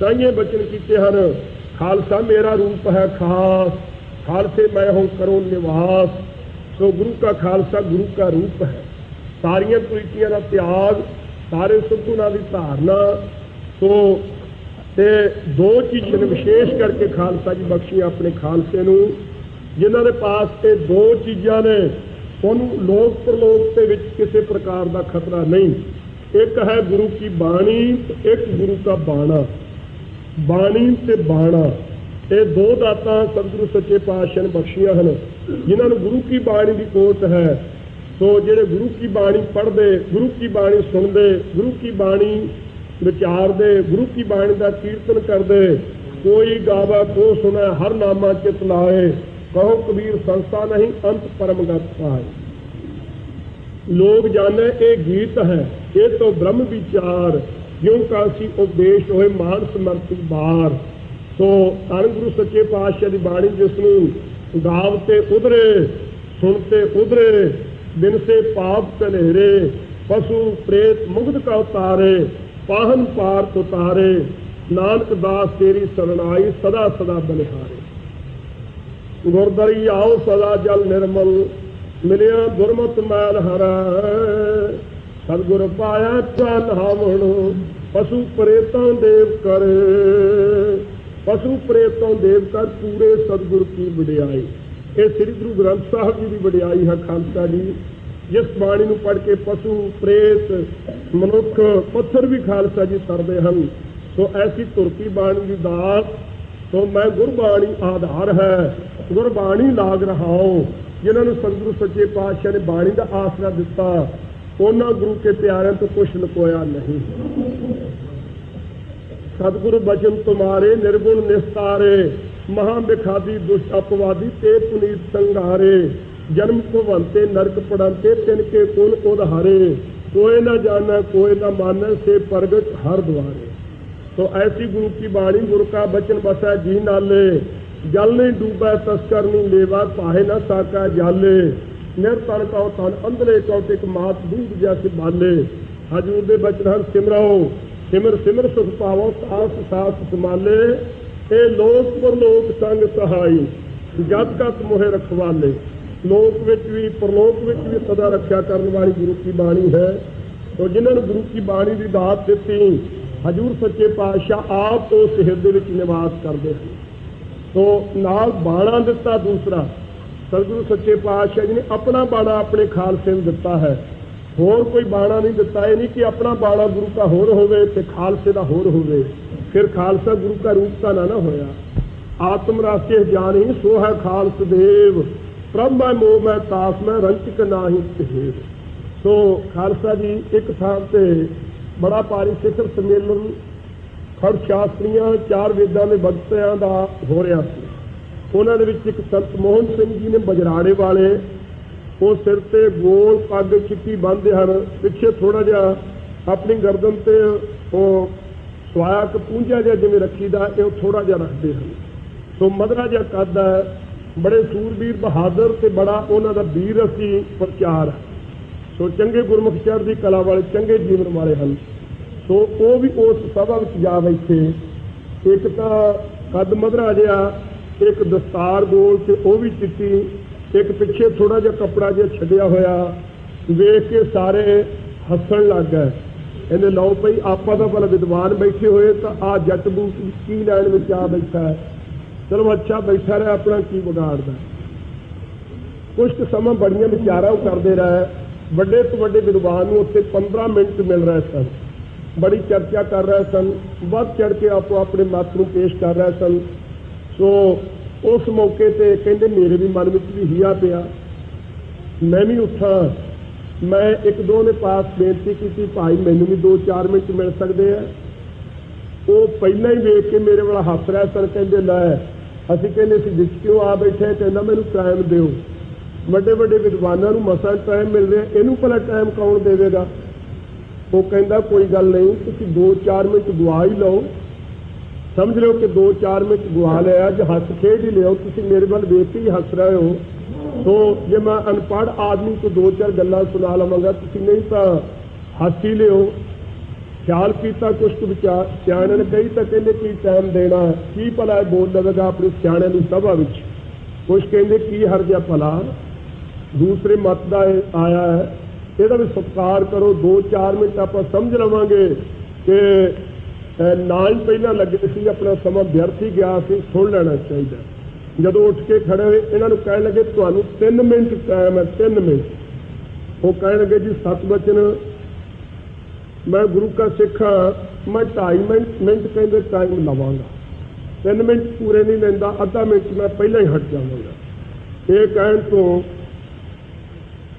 Speaker 1: ਤਾਈਏ ਬਚਨ ਕੀਤੇ ਹਨ, ਖਾਲਸਾ ਮੇਰਾ ਰੂਪ ਹੈ ਖਾਸ ਖਾਲਸੇ ਮੈਂ ਹੂੰ ਕਰੋ ਨਿਵਾਸ ਸੋ ਗੁਰੂ ਕਾ ਖਾਲਸਾ ਗੁਰੂ ਕਾ ਰੂਪ ਹੈ ਸਾਰੀਆਂ ਕੁਰੀਤੀਆਂ ਦਾ ਤਿਆਗ ਸਾਰੇ ਸੁਖੁਣਾ ਦੀ ਧਾਰਨਾ ਸੋ ਤੇ ਦੋ ਚੀਜ਼ਾਂ ਨੇ ਵਿਸ਼ੇਸ਼ ਕਰਕੇ ਖਾਲਸਾ ਜੀ ਬਖਸ਼ੀਆਂ ਆਪਣੇ ਖਾਲਸੇ ਨੂੰ ਜਿਨ੍ਹਾਂ ਦੇ ਪਾਸ 'ਤੇ ਦੋ ਚੀਜ਼ਾਂ ਨੇ ਉਹਨੂੰ ਲੋਕ ਪ੍ਰਲੋਕ ਦੇ ਵਿੱਚ ਕਿਸੇ ਪ੍ਰਕਾਰ ਦਾ ਖਤਰਾ ਨਹੀਂ ਇੱਕ ਹੈ ਗੁਰੂ ਕੀ ਬਾਣੀ ਇੱਕ ਗੁਰੂ ਦਾ ਬਾਣਾ ਬਾਣੀ ਤੇ ਬਾਣਾ ਇਹ ਦੋ ਦਾਤਾਂ ਸਤਿਗੁਰੂ ਸੱਚੇ ਪਾਤਸ਼ਾਹ ਨੇ ਬਖਸ਼ੀਆਂ ਹਨ। ਜਿਨ੍ਹਾਂ ਨੂੰ ਗੁਰੂ ਕੀ ਬਾਣੀ ਦੀ ਕੋਟ ਹੈ, ਸੋ ਜਿਹੜੇ ਗੁਰੂ ਕੀ ਬਾਣੀ ਪੜ੍ਹਦੇ, ਗੁਰੂ ਕੀ ਬਾਣੀ ਸੁਣਦੇ, ਗੁਰੂ ਕੀ ਬਾਣੀ ਵਿਚਾਰਦੇ, ਗੁਰੂ ਕੀ ਬਾਣੀ ਦਾ ਕੀਰਤਨ ਕਰਦੇ, ਕੋਈ ਗਾਵਾ ਕੋ ਸੁਣਾ, ਹਰ ਨਾਮਾ ਚਿਤ ਲਾਏ, ਕਹੋ ਕਬੀਰ ਸੰਸਥਾ ਨਹੀਂ, ਅੰਤ ਪਰਮਗਤ ਪਾਏ। ਲੋਕ ਜਾਣੇ ਇਹ ਗੀਤ ਹੈ, ਇਹ ਤੋਂ ਬ੍ਰਹਮ ਵਿਚਾਰ, ਜਿਉ ਕਾਸੀ ਉਪਦੇਸ਼ ਹੋਏ ਮਾਨ ਸਮਰਤੀ ਬਾਰ। ਸੋ ਧੰਨ ਗੁਰੂ ਸੱਚੇ ਪਾਤਸ਼ਾਹ ਦੀ ਬਾਣੀ ਜਿਸ ਨੂੰ ਗਾਵ ਤੇ ਉਧਰੇ, ਸੁਣ ਤੇ ਉਧਰੇ, ਬਿਨ ਸੇ ਪਾਪ ਕਨੇਰੇ ਪਸ਼ੂ ਪ੍ਰੇਤ ਮੁਗਧ ਕਾ ਉਤਾਰੇ, ਪਾਹਨ ਪਾਰ ਉਤਾਰੇ ਨਾਨਕ ਦਾਸ ਤੇਰੀ ਸਰਣਾਈ ਸਦਾ ਸਦਾ ਬਲਿਹਾਰੇ। ਗੁਰਦਰੀ ਆਓ ਸਦਾ ਜਲ ਨਿਰਮਲ, ਮਿਲਿਆ ਗੁਰਮਤਿ ਮੈਲ ਹਰਾ। ਸਤਿਗੁਰ ਪਾਇਆ ਚਨ ਹਵਣ, ਪਸ਼ੂ ਪ੍ਰੇਤਾਂ ਦੇਵ ਕਰੇ। ਪਸ਼ੂ ਪ੍ਰੇਤਾਂ ਦੇਵ ਕਰ ਪੂਰੇ ਸਤਿਗੁਰ ਕੀ ਵਡਿਆਈ। ਇਹ ਸ੍ਰੀ ਗੁਰੂ ਗ੍ਰੰਥ ਸਾਹਿਬ ਜੀ ਦੀ ਵਡਿਆਈ ਹੈ ਖਾਲਸਾ ਜੀ। ਜਿਸ ਬਾਣੀ ਨੂੰ ਪੜ੍ਹ ਕੇ ਪਸ਼ੂ, ਪ੍ਰੇਤ, ਮਨੁੱਖ, ਪੱਥਰ ਵੀ ਖਾਲਸਾ ਜੀ ਤਰਦੇ ਹਨ। ਸੋ ਐਸੀ ਤੁਰਕੀ ਬਾਣੀ ਦੀ ਦਾਤ, ਸੋ ਮੈਂ ਗੁਰਬਾਣੀ ਆਧਾਰ ਹੈ। ਗੁਰਬਾਣੀ ਲਾਗ ਰਹਾਉ ਜਿਨ੍ਹਾਂ ਨੂੰ ਸਤਿਗੁਰੂ ਸੱਚੇ ਪਾਤਸ਼ਾਹ ਨੇ ਬਾਣੀ ਦਾ ਆਸਰਾ ਦਿੱਤਾ, ਉਹਨਾਂ ਗੁਰੂ ਕੇ ਪਿਆਰਿਆਂ ਤੋਂ ਕੁਛ ਲੁਕੋਇਆ ਨਹੀਂ। ਸਤਿਗੁਰ ਬਚਨ ਤੁਮਾਰੇ, ਨਿਰਗੁਣ ਨਿਸਤਾਰੇ ਮਹਾ ਬਿਖਾਦੀ ਦੁਸ਼ਟ ਅਪਵਾਦੀ ਤੇ ਪੁਨੀਤ ਸੰਘਾਰੇ, ਜਨਮ ਭਵੰਤੇ, ਨਰਕ ਪੜੰਤੇ, ਤਿਨ ਕੇ ਕੋਲ ਕੋਦ ਹਾਰੇ ਕੋਏ ਨਾ ਜਾਣਾ ਕੋਏ ਨਾ ਮਾਨੈ, ਸੇ ਪ੍ਰਗਟ ਹਰ ਦੁਆਰੇ। ਤੋ ਐਸੀ ਗੁਰੂ ਕੀ ਬਾਣੀ, ਗੁਰ ਕਾ ਬਚਨ ਬਸਾ ਜੀ ਨਾਲੇ, ਜਲ ਨਹੀਂ ਡੂਬਾ, ਤਸਕਰ ਨੂੰ ਲੇਵਾ ਪਾਹੇ ਨਾ ਸਾਕਾ ਜਾਲੇ। ਨਿਰਤਨ ਕਉ ਤਨ ਅੰਦਲੇ ਕਉ ਤਿਕ ਮਾਤ ਦੂਜ ਜਸ ਬਾਲੇ। ਹਜੂਰ ਦੇ ਬਚਨ ਹਰ ਸਿਮਰਾਓ ਸਿਮਰ ਸਿਮਰ ਸੁਖ ਪਾਵੋ, ਸਾਸ ਸਾਸ ਸਮਾਲੇ। ਇਹ ਲੋਕ ਪਰਲੋਕ ਸੰਗ ਸਹਾਈ ਜਤ ਕਤ ਮੋਹਿ ਰਖਵਾਲੇ। ਲੋਕ ਵਿੱਚ ਵੀ, ਪਰਲੋਕ ਵਿੱਚ ਵੀ ਸਦਾ ਰੱਖਿਆ ਕਰਨ ਵਾਲੀ ਗੁਰੂ ਕੀ ਬਾਣੀ ਹੈ। ਤੋਂ ਜਿਨ੍ਹਾਂ ਨੂੰ ਗੁਰੂ ਕੀ ਬਾਣੀ ਦੀ ਦਾਤ ਦਿੱਤੀ, ਹਜੂਰ ਸੱਚੇ ਪਾਤਸ਼ਾਹ ਆਪ ਤੋਂ ਸਿਹਤ ਦੇ ਵਿੱਚ ਨਿਵਾਸ ਕਰਦੇ ਸੀ ਤੋਂ ਨਾਲ ਬਾਣਾ ਦਿੱਤਾ ਦੂਸਰਾ, ਸਤਿਗੁਰੂ ਸੱਚੇ ਪਾਤਸ਼ਾਹ ਜੀ ਨੇ ਆਪਣਾ ਬਾਣਾ ਆਪਣੇ ਖਾਲਸੇ ਨੂੰ ਦਿੱਤਾ ਹੈ। ਹੋਰ ਕੋਈ ਬਾਣਾ ਨਹੀਂ ਦਿੱਤਾ, ਇਹ ਨਹੀਂ ਕਿ ਆਪਣਾ ਬਾਣਾ ਗੁਰੂ ਦਾ ਹੋਰ ਹੋਵੇ ਤੇ ਖਾਲਸੇ ਦਾ ਹੋਰ ਹੋਵੇ। ਫਿਰ ਖਾਲਸਾ ਗੁਰੂ ਦਾ ਰੂਪ ਤਾਂ ਨਾ ਨਾ ਹੋਇਆ। ਆਤਮ ਰਾਸੇ ਜਾਣੀ ਸੋ ਹੈ ਖਾਲਸ ਦੇਵ। ਪ੍ਰਭ ਮੈਂ ਮੋਹ ਮੈਂ ਤਾਸ ਮੈਂ ਰੰਚਕ ਨਾਹੀ ਤੇਵ ਸੋ ਖਾਲਸਾ ਜੀ ਇੱਕ ਥਾਂ ਤੇ ਬੜਾ ਭਾਰੀ ਸਿਖਰ ਸੰਮੇਲਨ ਖੜ ਸ਼ਾਸਤਰੀਆਂ, ਚਾਰ ਵੇਦਾਂ ਦੇ ਬਖਤਿਆਂ ਦਾ ਹੋ ਰਿਹਾ ਸੀ। ਉਹਨਾਂ ਦੇ ਵਿੱਚ ਇੱਕ ਸੰਤ ਮੋਹਨ ਸਿੰਘ ਜੀ ਨੇ ਬਜਰਾੜੇ ਵਾਲੇ ਉਹ ਸਿਰ ਤੇ ਗੋਲ ਪੱਗ, ਚਿੱਟੀ ਬੰਨ੍ਹਦੇ ਹਨ। ਪਿੱਛੇ ਥੋੜਾ ਜਿਹਾ ਆਪਣੀ ਗਰਦਨ ਤੇ ਉਹ ਸਵਾਇਆ ਕ ਪੂੰਝਾ ਜਿਹਾ ਜਿਵੇਂ ਰੱਖੀਦਾ, ਇਹ ਉਹ ਥੋੜਾ ਜਿਹਾ ਰੱਖਦੇ ਹਨ। ਸੋ ਮਧਰਾ ਜਿਹਾ ਕੱਦ ਹੈ। ਬੜੇ ਸੂਰਬੀਰ ਬਹਾਦਰ ਤੇ ਬੜਾ ਉਹਨਾਂ ਦਾ ਵੀਰ ਅਸੀਂ ਪ੍ਰਚਾਰ ਹੈ। ਸੋ ਚੰਗੇ ਗੁਰਮੁਖ ਚੜ੍ਹਦੀ ਕਲਾ ਵਾਲੇ, ਚੰਗੇ ਜੀਵਨ ਵਾਲੇ ਹਨ। ਸੋ ਉਹ ਵੀ ਉਸ ਸਭਾ ਵਿੱਚ ਜਾ ਬੈਠੇ। ਇੱਕ ਤਾਂ ਕੱਦ ਮਧਰਾ ਜਿਹਾ, ਇੱਕ ਦਸਤਾਰ ਗੋਲ ਤੇ ਉਹ ਵੀ ਚਿੱਟੀ ਇੱਕ ਪਿੱਛੇ ਥੋੜਾ ਜਿਹਾ ਕੱਪੜਾ ਜਿਹਾ ਛੱਡਿਆ ਹੋਇਆ, ਵੇਖ ਕੇ ਸਾਰੇ ਹੱਸਣ ਲੱਗ ਗਏ। ਇਹਨੇ ਲਓ ਭਈ, ਆਪਾਂ ਤਾਂ ਭਲਾ ਵਿਦਵਾਨ ਬੈਠੇ ਹੋਏ, ਤਾਂ ਆ ਜੱਟ ਬੂਟ ਕੀ ਲੈਣ ਵਿੱਚ ਆ ਬੈਠਾ ਹੈ? ਚਲੋ ਅੱਛਾ, ਬੈਠਾ ਰਿਹਾ, ਆਪਣਾ ਕੀ ਵਿਗਾੜਦਾ ਕੁਝ ਕੁ ਸਮਾਂ ਬੜੀਆਂ ਵਿਚਾਰਾਂ ਉਹ ਕਰਦੇ ਰਹੇ। ਵੱਡੇ ਤੋਂ ਵੱਡੇ ਵਿਦਵਾਨ ਨੂੰ ਉੱਥੇ 15 ਮਿੰਟ ਮਿਲ ਰਹੇ ਸਨ। ਬੜੀ ਚਰਚਾ ਕਰ ਰਹੇ ਸਨ। ਵੱਧ ਚੜ ਕੇ ਆਪੋ ਆਪਣੇ ਮਤ ਨੂੰ ਪੇਸ਼ ਕਰ ਰਹੇ ਸਨ। ਸੋ ਉਸ ਮੌਕੇ ਤੇ ਕਹਿੰਦੇ ਮੇਰੇ ਵੀ ਮਨ ਵਿੱਚ ਵੀ ਹੀਆ ਪਿਆ। ਮੈਂ ਵੀ ਉੱਠਾਂ। ਮੈਂ ਇੱਕ ਦੋ ਦੇ ਪਾਸ ਬੇਨਤੀ ਕੀਤੀ, ਭਾਈ, ਮੈਨੂੰ ਵੀ 2-4 ਮਿੰਟ ਮਿਲ ਸਕਦੇ ਆ? ਉਹ ਪਹਿਲਾਂ ਹੀ ਵੇਖ ਕੇ ਮੇਰੇ ਵੱਲ ਹੱਸ ਰਿਹਾ ਸਨ, ਕਹਿੰਦੇ, ਲੈ, ਅਸੀਂ ਕਹਿੰਦੇ ਸੀ, ਜਿਸ ਕਿਉਂ ਆ ਬੈਠੇ ਕਹਿੰਦਾ, ਮੈਨੂੰ ਟਾਈਮ ਦਿਓ। ਵੱਡੇ ਵੱਡੇ ਵਿਦਵਾਨਾਂ ਨੂੰ ਮਸਾ ਟਾਈਮ ਮਿਲ ਰਿਹਾ, ਇਹਨੂੰ ਭਲਾ ਟਾਈਮ ਕੌਣ ਦੇਵੇਗਾ? ਉਹ ਕਹਿੰਦਾ, ਕੋਈ ਗੱਲ ਨਹੀਂ, ਤੁਸੀਂ 2-4 ਮਿੰਟ ਗਵਾ ਹੀ ਲਓ ਸਮਝ ਲਿਓ ਕਿ 2-4 ਮਿੰਟ ਗਵਾ ਲਿਆ ਅੱਜ ਹੱਸ ਖੇਡ ਹੀ ਲਿਓ, ਤੁਸੀਂ ਮੇਰੇ ਵੱਲ ਵੇਖ ਕੇ ਹੀ ਹੱਸ ਰਹੇ ਹੋ। ਸੋ ਜੇ ਮੈਂ ਅਨਪੜ੍ਹ ਆਦਮੀ ਤੋਂ 2-4 ਗੱਲਾਂ ਸੁਣਾ ਲਵਾਂਗਾ, ਤੁਸੀਂ ਨਹੀਂ ਤਾਂ ਹੱਸ ਹੀ ਲਿਓ। ਖਿਆਲ ਕੀਤਾ ਕੁਛ ਕੁ ਵਿਚਾਰ ਸਿਆਣਿਆਂ ਨੇ ਕਈ ਤਾਂ ਕਹਿੰਦੇ ਕੀ ਟਾਈਮ ਦੇਣਾ ਕੀ ਭਲਾ ਇਹ ਬੋਲ ਲਵੇਗਾ ਆਪਣੇ ਸਿਆਣਿਆਂ ਨੂੰ ਸਭਾ ਵਿੱਚ। ਕੁਛ ਕਹਿੰਦੇ ਕੀ ਹਰਜਾ ਭਲਾ। ਦੂਸਰੇ ਮਤ ਦਾ ਇਹ ਆਇਆ ਹੈ, ਇਹਦਾ ਵੀ ਸਤਿਕਾਰ ਕਰੋ 2-4 ਮਿੰਟ ਆਪਾਂ ਸਮਝ ਲਵਾਂਗੇ ਕਿ ਨਾਲ ਹੀ ਪਹਿਲਾਂ ਲੱਗੇ ਸੀ ਆਪਣਾ ਸਮਾਂ ਵਿਅਰਥ ਹੀ ਗਿਆ ਸੀ, ਸੁਣ ਲੈਣਾ ਚਾਹੀਦਾ। ਜਦੋਂ ਉੱਠ ਕੇ ਖੜੇ ਹੋਏ, ਇਹਨਾਂ ਨੂੰ ਕਹਿਣ ਲੱਗੇ, ਤੁਹਾਨੂੰ 3 ਮਿੰਟ ਟਾਈਮ ਹੈ 3 ਮਿੰਟ। ਉਹ ਕਹਿਣ ਲੱਗੇ, ਜੀ ਸਤ ਬਚਨ ਮੈਂ ਗੁਰੂ ਕਾ ਸਿੱਖ ਹਾਂ, ਮੈਂ 2.5 ਮਿੰਟ ਮਿੰਟ ਕਹਿੰਦੇ ਟਾਈਮ ਲਵਾਂਗਾ। 3 ਮਿੰਟ ਪੂਰੇ ਨਹੀਂ ਲੈਂਦਾ, ਅੱਧਾ ਮਿੰਟ ਮੈਂ ਪਹਿਲਾਂ ਹੀ ਹਟ ਜਾਵਾਂਗਾ। ਇਹ ਕਹਿਣ ਤੋਂ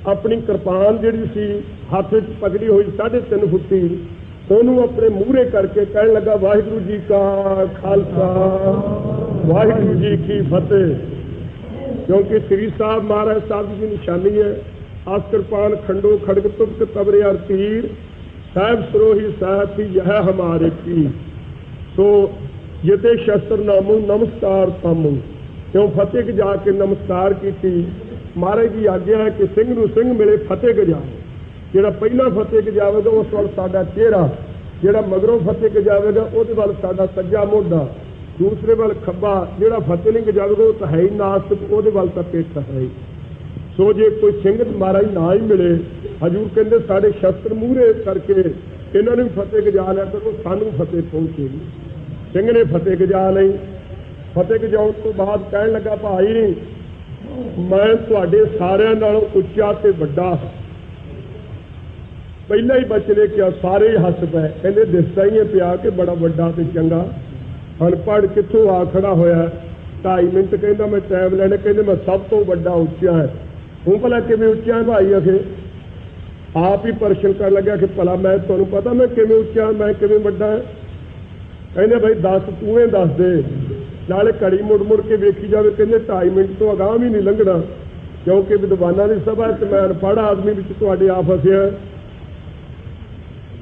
Speaker 1: ਆਪਣੀ ਕਿਰਪਾਨ ਜਿਹੜੀ ਸੀ, ਹੱਥ ਵਿੱਚ ਪਕੜੀ ਹੋਈ 3.5 ਫੁੱਟੀ ਉਹਨੂੰ ਆਪਣੇ ਮੂਹਰੇ ਕਰਕੇ ਕਹਿਣ ਲੱਗਾ, ਵਾਹਿਗੁਰੂ ਜੀ ਕਾ ਖਾਲਸਾ, ਵਾਹਿਗੁਰੂ ਜੀ ਕੀ ਫਤਿਹ। ਕਿਉਂਕਿ ਸ੍ਰੀ ਸਾਹਿਬ ਮਹਾਰਾਜ ਸਾਹਿਬ ਜੀ ਦੀ ਨਿਸ਼ਾਨੀ ਹੈ ਆਸ ਕਿਰਪਾਨ ਖੰਡੋ, ਖੜਗ, ਤੁਪਕ ਤਬਰੇ ਅਰ ਤੀਰ, ਸਾਹਿਬ ਸਰੋਹੀ ਸਾਹਿਬ ਯਹ ਹਮਾਰੇ ਕੀ। ਸੋ ਜਿਤੇ ਸ਼ਸਤਰ ਨਾਮੂ, ਨਮਸਕਾਰ ਤਾਮੂ। ਕਿਉਂ ਫਤਿਹ ਜਾ ਕੇ ਨਮਸਕਾਰ ਕੀਤੀ? ਮਹਾਰਾਜ ਦੀ ਆਗਿਆ ਹੈ ਕਿ ਸਿੰਘ ਨੂੰ ਸਿੰਘ ਮਿਲੇ, ਫਤਿਹ ਕੇ ਜਿਹੜਾ ਪਹਿਲਾਂ ਫਤਿਹ ਕੇ ਜਾਵੇਗਾ, ਉਸ ਵੱਲ ਸਾਡਾ ਚਿਹਰਾ, ਜਿਹੜਾ ਮਗਰੋਂ ਫਤਿਹ ਕੇ ਜਾਵੇਗਾ, ਉਹਦੇ ਵੱਲ ਸਾਡਾ ਸੱਜਾ ਮੋਢਾ, ਦੂਸਰੇ ਵੱਲ ਖੱਬਾ, ਜਿਹੜਾ ਫਤਿਹ ਨਹੀਂ ਕੇ ਜਾਵੇਗਾ, ਉਹ ਤਾਂ ਹੈ ਹੀ ਨਾਸਤਿਕ, ਉਹਦੇ ਵੱਲ ਤਾਂ ਪਿੱਠ ਹੈ ਹੀ। ਸੋ ਜੇ ਕੋਈ ਸਿੰਘ ਮਹਾਰਾਜ ਨਾ ਹੀ ਮਿਲੇ, ਹਜੂਰ ਕਹਿੰਦੇ ਸਾਡੇ ਸ਼ਸਤਰ ਮੂਹਰੇ ਕਰਕੇ ਇਹਨਾਂ ਨੂੰ ਵੀ ਫਤਿਹ ਗਜਾ ਲਿਆ ਕਰੋ, ਸਾਨੂੰ ਫਤਿਹ ਪਹੁੰਚੇਗੀ ਸਿੰਘ ਨੇ ਫਤਿਹ ਗਜਾ ਲਈ। ਫਤਿਹ ਗਜਾਉਣ ਤੋਂ ਬਾਅਦ ਕਹਿਣ ਲੱਗਾ, ਭਾਈ, ਮੈਂ ਤੁਹਾਡੇ ਸਾਰਿਆਂ ਨਾਲੋਂ ਉੱਚਾ ਤੇ ਵੱਡਾ ਹਾਂ। ਪਹਿਲਾਂ ਹੀ ਬਚਨੇ ਕਿਹਾ ਸਾਰੇ ਹੀ ਹੱਸ ਪਏ ਕਹਿੰਦੇ ਦਿਸਦਾ ਹੀ ਹੈ ਪਿਆ ਕਿ ਬੜਾ ਵੱਡਾ ਤੇ ਚੰਗਾ। ਅਨਪੜ੍ਹ ਕਿੱਥੋਂ ਆ ਖੜਾ ਹੋਇਆ? 2.5 ਮਿੰਟ ਕਹਿੰਦਾ ਮੈਂ ਟਾਈਮ ਲੈਣੇ। ਕਹਿੰਦੇ ਮੈਂ ਸਭ ਤੋਂ ਵੱਡਾ ਉੱਚਾ ਹੈ। ਹੁਣ ਭਲਾ ਕਿਵੇਂ ਉੱਚਾ ਹੈ ਭਾਈ ਅਖੇ ਆਪ ਹੀ ਪਰਸ਼ਨ ਕਰਨ ਲੱਗਿਆ ਕਿ ਭਲਾ ਮੈਂ ਤੁਹਾਨੂੰ ਪਤਾ ਮੈਂ ਕਿਵੇਂ ਉੱਚਾ ਮੈਂ ਕਿਵੇਂ ਵੱਡਾ ਕਹਿੰਦੇ ਭਾਈ ਦੱਸ, ਤੂੰ ਇਹ ਦੱਸ ਦੇ। ਨਾਲੇ ਘੜੀ ਮੁੜ ਮੁੜ ਕੇ ਵੇਖੀ ਜਾਵੇ, ਕਹਿੰਦੇ 2.5 ਮਿੰਟ ਤੋਂ ਅਗਾਂਹ ਵੀ ਨਹੀਂ ਲੰਘਣਾ। ਕਿਉਂਕਿ ਵਿਦਵਾਨਾਂ ਦੀ ਸਭਾ ਤੇ ਮੈਂ ਅਨਪੜ੍ਹ ਆਦਮੀ ਵਿੱਚ ਤੁਹਾਡੇ ਆ ਫਸਿਆ।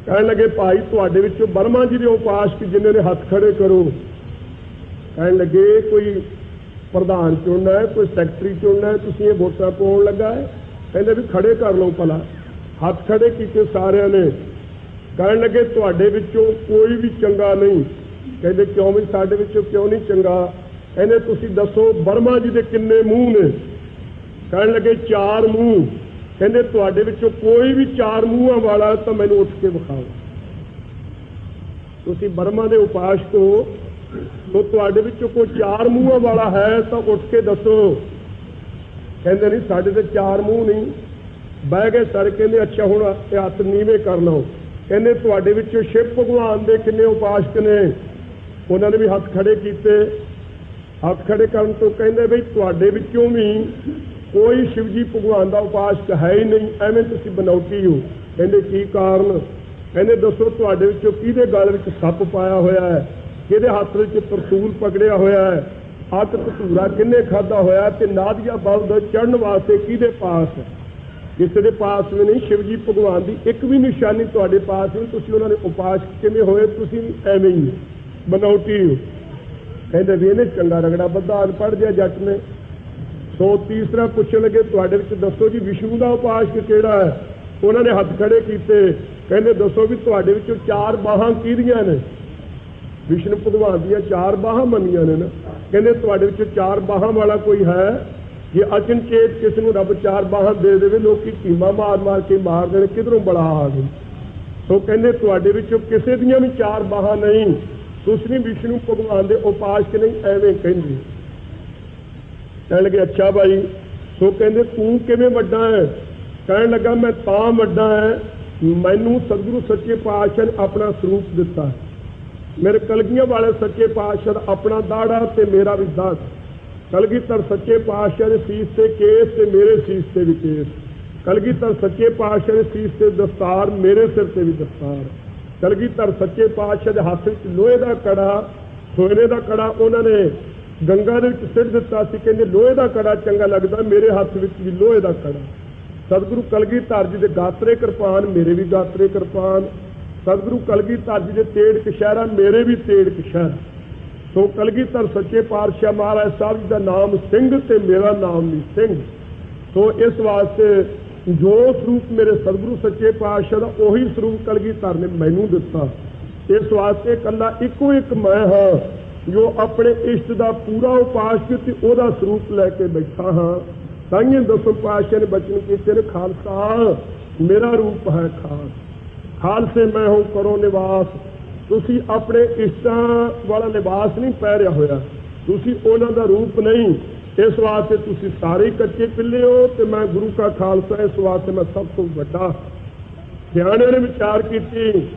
Speaker 1: ਕਹਿਣ ਲੱਗੇ, ਭਾਈ, ਤੁਹਾਡੇ ਵਿੱਚੋਂ ਬਰਮਾ ਜੀ ਦੇ ਉਪਾਸ਼ ਕਿ ਜਿਨ੍ਹਾਂ ਨੇ ਹੱਥ ਖੜੇ ਕਰੋ। ਕਹਿਣ ਲੱਗੇ, ਕੋਈ ਪ੍ਰਧਾਨ ਚੁਣਨਾ ਹੈ, ਕੋਈ ਸੈਕਟਰੀ ਚੁਣਨਾ ਹੈ, ਤੁਸੀਂ ਇਹ ਵੋਟਾਂ ਪਾਉਣ ਲੱਗਾ ਹੈ? ਕਹਿੰਦੇ ਵੀ ਖੜੇ ਕਰ ਲਓ ਭਲਾ। ਹੱਥ ਖੜੇ ਕੀਤੇ ਸਾਰਿਆਂ ਨੇ। ਕਹਿਣ ਲੱਗੇ, ਤੁਹਾਡੇ ਵਿੱਚੋਂ ਕੋਈ ਵੀ ਚੰਗਾ ਨਹੀਂ। ਕਹਿੰਦੇ, ਕਿਉਂ ਵੀ ਸਾਡੇ ਵਿੱਚੋਂ ਕਿਉਂ ਨਹੀਂ ਚੰਗਾ? ਕਹਿੰਦੇ, ਤੁਸੀਂ ਦੱਸੋ ਬਰਮਾ ਜੀ ਦੇ ਕਿੰਨੇ ਮੂੰਹ ਨੇ? ਕਹਿਣ ਲੱਗੇ, ਚਾਰ ਮੂੰਹ। ਕਹਿੰਦੇ ਤੁਹਾਡੇ ਵਿੱਚੋਂ ਕੋਈ ਵੀ ਚਾਰ ਮੂੰਹਾਂ ਵਾਲਾ ਤਾਂ ਮੈਨੂੰ ਉੱਠ ਕੇ ਵਿਖਾਓ। ਤੁਸੀਂ ਬਰਮਾ ਦੇ ਉਪਾਸਕ ਹੋ ਤੋ ਤੁਹਾਡੇ ਵਿੱਚੋਂ ਕੋਈ ਚਾਰ ਮੂੰਹਾਂ ਵਾਲਾ ਹੈ ਤਾਂ ਉੱਠ ਕੇ ਦੱਸੋ। ਕਹਿੰਦੇ ਨਹੀਂ, ਸਾਡੇ ਤੇ ਚਾਰ ਮੂੰਹ ਨਹੀਂ। ਬਹਿ ਗਏ ਸਰ, ਕਹਿੰਦੇ ਅੱਛਾ, ਹੁਣ ਇਹ ਹੱਥ ਨੀਵੇਂ ਕਰ ਲਓ। ਕਹਿੰਦੇ ਤੁਹਾਡੇ ਵਿੱਚੋਂ ਸ਼ਿਵ ਭਗਵਾਨ ਦੇ ਕਿੰਨੇ ਉਪਾਸਕ ਨੇ। ਉਹਨਾਂ ਨੇ ਵੀ ਹੱਥ ਖੜੇ ਕੀਤੇ। ਹੱਥ ਖੜੇ ਕਰਨ ਤੋਂ ਕਹਿੰਦੇ ਬਈ ਤੁਹਾਡੇ ਵਿੱਚੋਂ ਵੀ ਕੋਈ ਸ਼ਿਵਜੀ ਭਗਵਾਨ ਦਾ ਉਪਾਸਕ ਹੈ ਹੀ ਨਹੀਂ, ਐਵੇਂ ਤੁਸੀਂ ਬਣਾਉਟੀ ਹੋ। ਕਹਿੰਦੇ, ਕੀ ਕਾਰਨ? ਕਹਿੰਦੇ, ਦੱਸੋ ਤੁਹਾਡੇ ਵਿੱਚੋਂ ਕਿਹਦੇ ਗਲ ਵਿੱਚ ਸੱਪ ਪਾਇਆ ਹੋਇਆ ਹੈ? ਕਿਹਦੇ ਹੱਥ ਵਿੱਚ ਤਰਸੂਲ ਪਕੜਿਆ ਹੋਇਆ ਹੈ? ਅੱਤ ਧਤੂਰਾ ਕਿੰਨੇ ਖਾਦਾ ਹੋਇਆ ਤੇ ਨਾਦੀਆ ਬਲਦ ਚੜਨ ਵਾਸਤੇ ਕਿਹਦੇ ਪਾਸ ਕਿਸੇ ਦੇ ਪਾਸ ਵੀ ਨਹੀਂ, ਸ਼ਿਵਜੀ ਭਗਵਾਨ ਦੀ ਇੱਕ ਵੀ ਨਿਸ਼ਾਨੀ ਤੁਹਾਡੇ ਪਾਸ ਨਹੀਂ, ਤੁਸੀਂ ਉਹਨਾਂ ਦੇ ਉਪਾਸ ਕਿਵੇਂ ਹੋਏ? ਤੁਸੀਂ ਐਵੇਂ ਹੀ ਬਣਾਉਟੀ ਹੋ। ਕਹਿੰਦੇ, ਵੀ ਇਹਨੇ ਚੰਗਾ ਰਗੜਾ ਬੱਧਾ ਅਨਪੜ੍ਹ ਜਿਹਾ ਜੱਟ ਨੇ। ਸੋ ਤੀਸਰਾ ਪੁੱਛਣ ਲੱਗੇ, ਤੁਹਾਡੇ ਵਿੱਚ ਦੱਸੋ ਜੀ, ਵਿਸ਼ਨੂੰ ਦਾ ਉਪਾਸਕ ਕਿਹੜਾ ਹੈ? ਉਹਨਾਂ ਨੇ ਹੱਥ ਖੜੇ ਕੀਤੇ, ਕਹਿੰਦੇ, ਦੱਸੋ ਵੀ ਤੁਹਾਡੇ ਵਿੱਚੋਂ ਚਾਰ ਬਾਹਾਂ ਕਿਹਦੀਆਂ ਨੇ? ਵਿਸ਼ਨੂੰ ਭਗਵਾਨ ਦੀਆਂ ਚਾਰ ਬਾਹਾਂ ਮੰਨੀਆਂ ਨੇ ਨਾ। ਕਹਿੰਦੇ, ਤੁਹਾਡੇ ਵਿੱਚੋਂ ਚਾਰ ਬਾਹਾਂ ਵਾਲਾ ਕੋਈ ਹੈ ਜੇ ਅਚਨਚੇਤ ਕਿਸ ਨੂੰ ਰੱਬ ਚਾਰ ਬਾਹਾਂ ਦੇ ਦੇਵੇ, ਲੋਕੀ ਕੀਮਾ ਮਾਰ ਮਾਰ ਕੇ ਮਾਰ ਦੇਣ ਕਿਧਰੋਂ ਬੜਾ ਆ ਗਈ ਸੋ ਕਹਿੰਦੇ, ਤੁਹਾਡੇ ਵਿੱਚੋਂ ਕਿਸੇ ਦੀਆਂ ਵੀ ਚਾਰ ਬਾਹਾਂ ਨਹੀਂ, ਤੁਸੀਂ ਵਿਸ਼ਨੂੰ ਭਗਵਾਨ ਦੇ ਉਪਾਸਕ ਨਹੀਂ, ਐਵੇਂ ਕਹਿੰਦੇ। ਕਹਿਣ ਲੱਗੇ ਅੱਛਾ ਭਾਈ ਸੋ ਕਹਿੰਦੇ, ਤੂੰ ਕਿਵੇਂ ਵੱਡਾ ਹੈ? ਕਹਿਣ ਲੱਗਾ, ਮੈਂ ਤਾਂ ਵੱਡਾ ਹੈ, ਮੈਨੂੰ ਸਤਿਗੁਰੂ ਸੱਚੇ ਪਾਤਸ਼ਾਹ ਨੇ ਆਪਣਾ ਸਰੂਪ ਦਿੱਤਾ ਮੇਰੇ ਕਲਗੀਆਂ ਵਾਲੇ ਸੱਚੇ ਪਾਤਸ਼ਾਹ ਆਪਣਾ ਦਾੜਾ ਤੇ ਮੇਰਾ ਵੀ ਦਾੜ ਕਲਗੀਧਰ ਸੱਚੇ ਪਾਤਸ਼ਾਹ ਦੇ ਸੀਸ ਤੇ ਕੇਸ ਤੇ ਮੇਰੇ ਸੀਸ ਤੇ ਵੀ ਕੇਸ। ਕਲਗੀਧਰ ਸੱਚੇ ਪਾਤਸ਼ਾਹ ਦੇ ਸੀਸ ਤੇ ਦਸਤਾਰ ਮੇਰੇ ਸਿਰ ਤੇ ਵੀ ਦਸਤਾਰ ਕਲਗੀਧਰ ਸੱਚੇ ਪਾਤਸ਼ਾਹ ਦੇ ਹੱਥ ਵਿੱਚ ਲੋਹੇ ਦਾ ਕੜਾ ਸੋਨੇ ਦਾ ਕੜਾ ਉਹਨਾਂ ਨੇ ਗੰਗਾ ਦੇ ਵਿੱਚ ਸਿਰ ਦਿੱਤਾ ਸੀ, ਕਹਿੰਦੇ ਲੋਹੇ ਦਾ ਕੜਾ ਚੰਗਾ ਲੱਗਦਾ, ਮੇਰੇ ਹੱਥ ਵਿੱਚ ਵੀ ਲੋਹੇ ਦਾ ਕੜਾ। ਸਤਿਗੁਰੂ ਕਲਗੀਧਰ ਜੀ ਦੇ ਗਾਤਰੇ ਕਿਰਪਾਨ, ਮੇਰੇ ਵੀ ਗਾਤਰੇ ਕਿਰਪਾਨ। ਸਤਿਗੁਰੂ ਕਲਗੀਧਰ ਜੀ ਦੇ ਤੇੜ ਕਸ਼ਹਿਰਾ ਮੇਰੇ ਵੀ ਤੇੜ ਕਸ਼ਹਿਰਾ ਸੋ ਕਲਗੀਧਰ ਸੱਚੇ ਪਾਤਸ਼ਾਹ ਮਹਾਰਾਜ ਸਾਹਿਬ ਜੀ ਦਾ ਨਾਮ ਸਿੰਘ ਤੇ ਮੇਰਾ ਨਾਮ ਵੀ ਸਿੰਘ। ਸੋ ਇਸ ਵਾਸਤੇ ਜੋ ਸਰੂਪ ਮੇਰੇ ਸਤਿਗੁਰੂ ਸੱਚੇ ਪਾਤਸ਼ਾਹ ਦਾ, ਉਹੀ ਸਰੂਪ ਕਲਗੀਧਰ ਨੇ ਮੈਨੂੰ ਦਿੱਤਾ। ਇਸ ਵਾਸਤੇ ਕੱਲਾ ਇੱਕੋ ਇੱਕ ਮੈਂ ਹਾਂ। ਜੋ ਆਪਣੇ ਇਸ਼ਟ ਦਾ ਪੂਰਾ ਉਪਾਸਕ ਤੇ ਉਹਦਾ ਸਰੂਪ ਲੈ ਕੇ ਬੈਠਾ ਹਾਂ। ਤਾਈਆਂ ਦਸਮ ਪਾਤਸ਼ਾਹ ਨੇ ਬਚਨ ਕੀਤੇ ਨੇ, ਖਾਲਸਾ, ਮੇਰਾ ਰੂਪ ਹੈ ਖਾਸ ਖਾਲਸੇ, ਮੈਂ ਹੂੰ ਕਰੋ ਨਿਵਾਸ। ਤੁਸੀਂ ਆਪਣੇ ਇਸ਼ਟਾਂ ਵਾਲਾ ਲਿਬਾਸ ਨਹੀਂ ਪਹਿਰਿਆ ਹੋਇਆ। ਤੁਸੀਂ ਉਹਨਾਂ ਦਾ ਰੂਪ ਨਹੀਂ। ਇਸ ਵਾਸਤੇ ਤੁਸੀਂ ਸਾਰੇ ਕੱਚੇ ਪਿੱਲੇ ਹੋ ਤੇ ਮੈਂ ਗੁਰੂ ਕਾ ਖਾਲਸਾ। ਇਸ ਵਾਸਤੇ ਮੈਂ ਸਭ ਤੋਂ ਵੱਡਾ। ਸਿਆਣਿਆਂ ਨੇ ਵਿਚਾਰ ਕੀਤੀ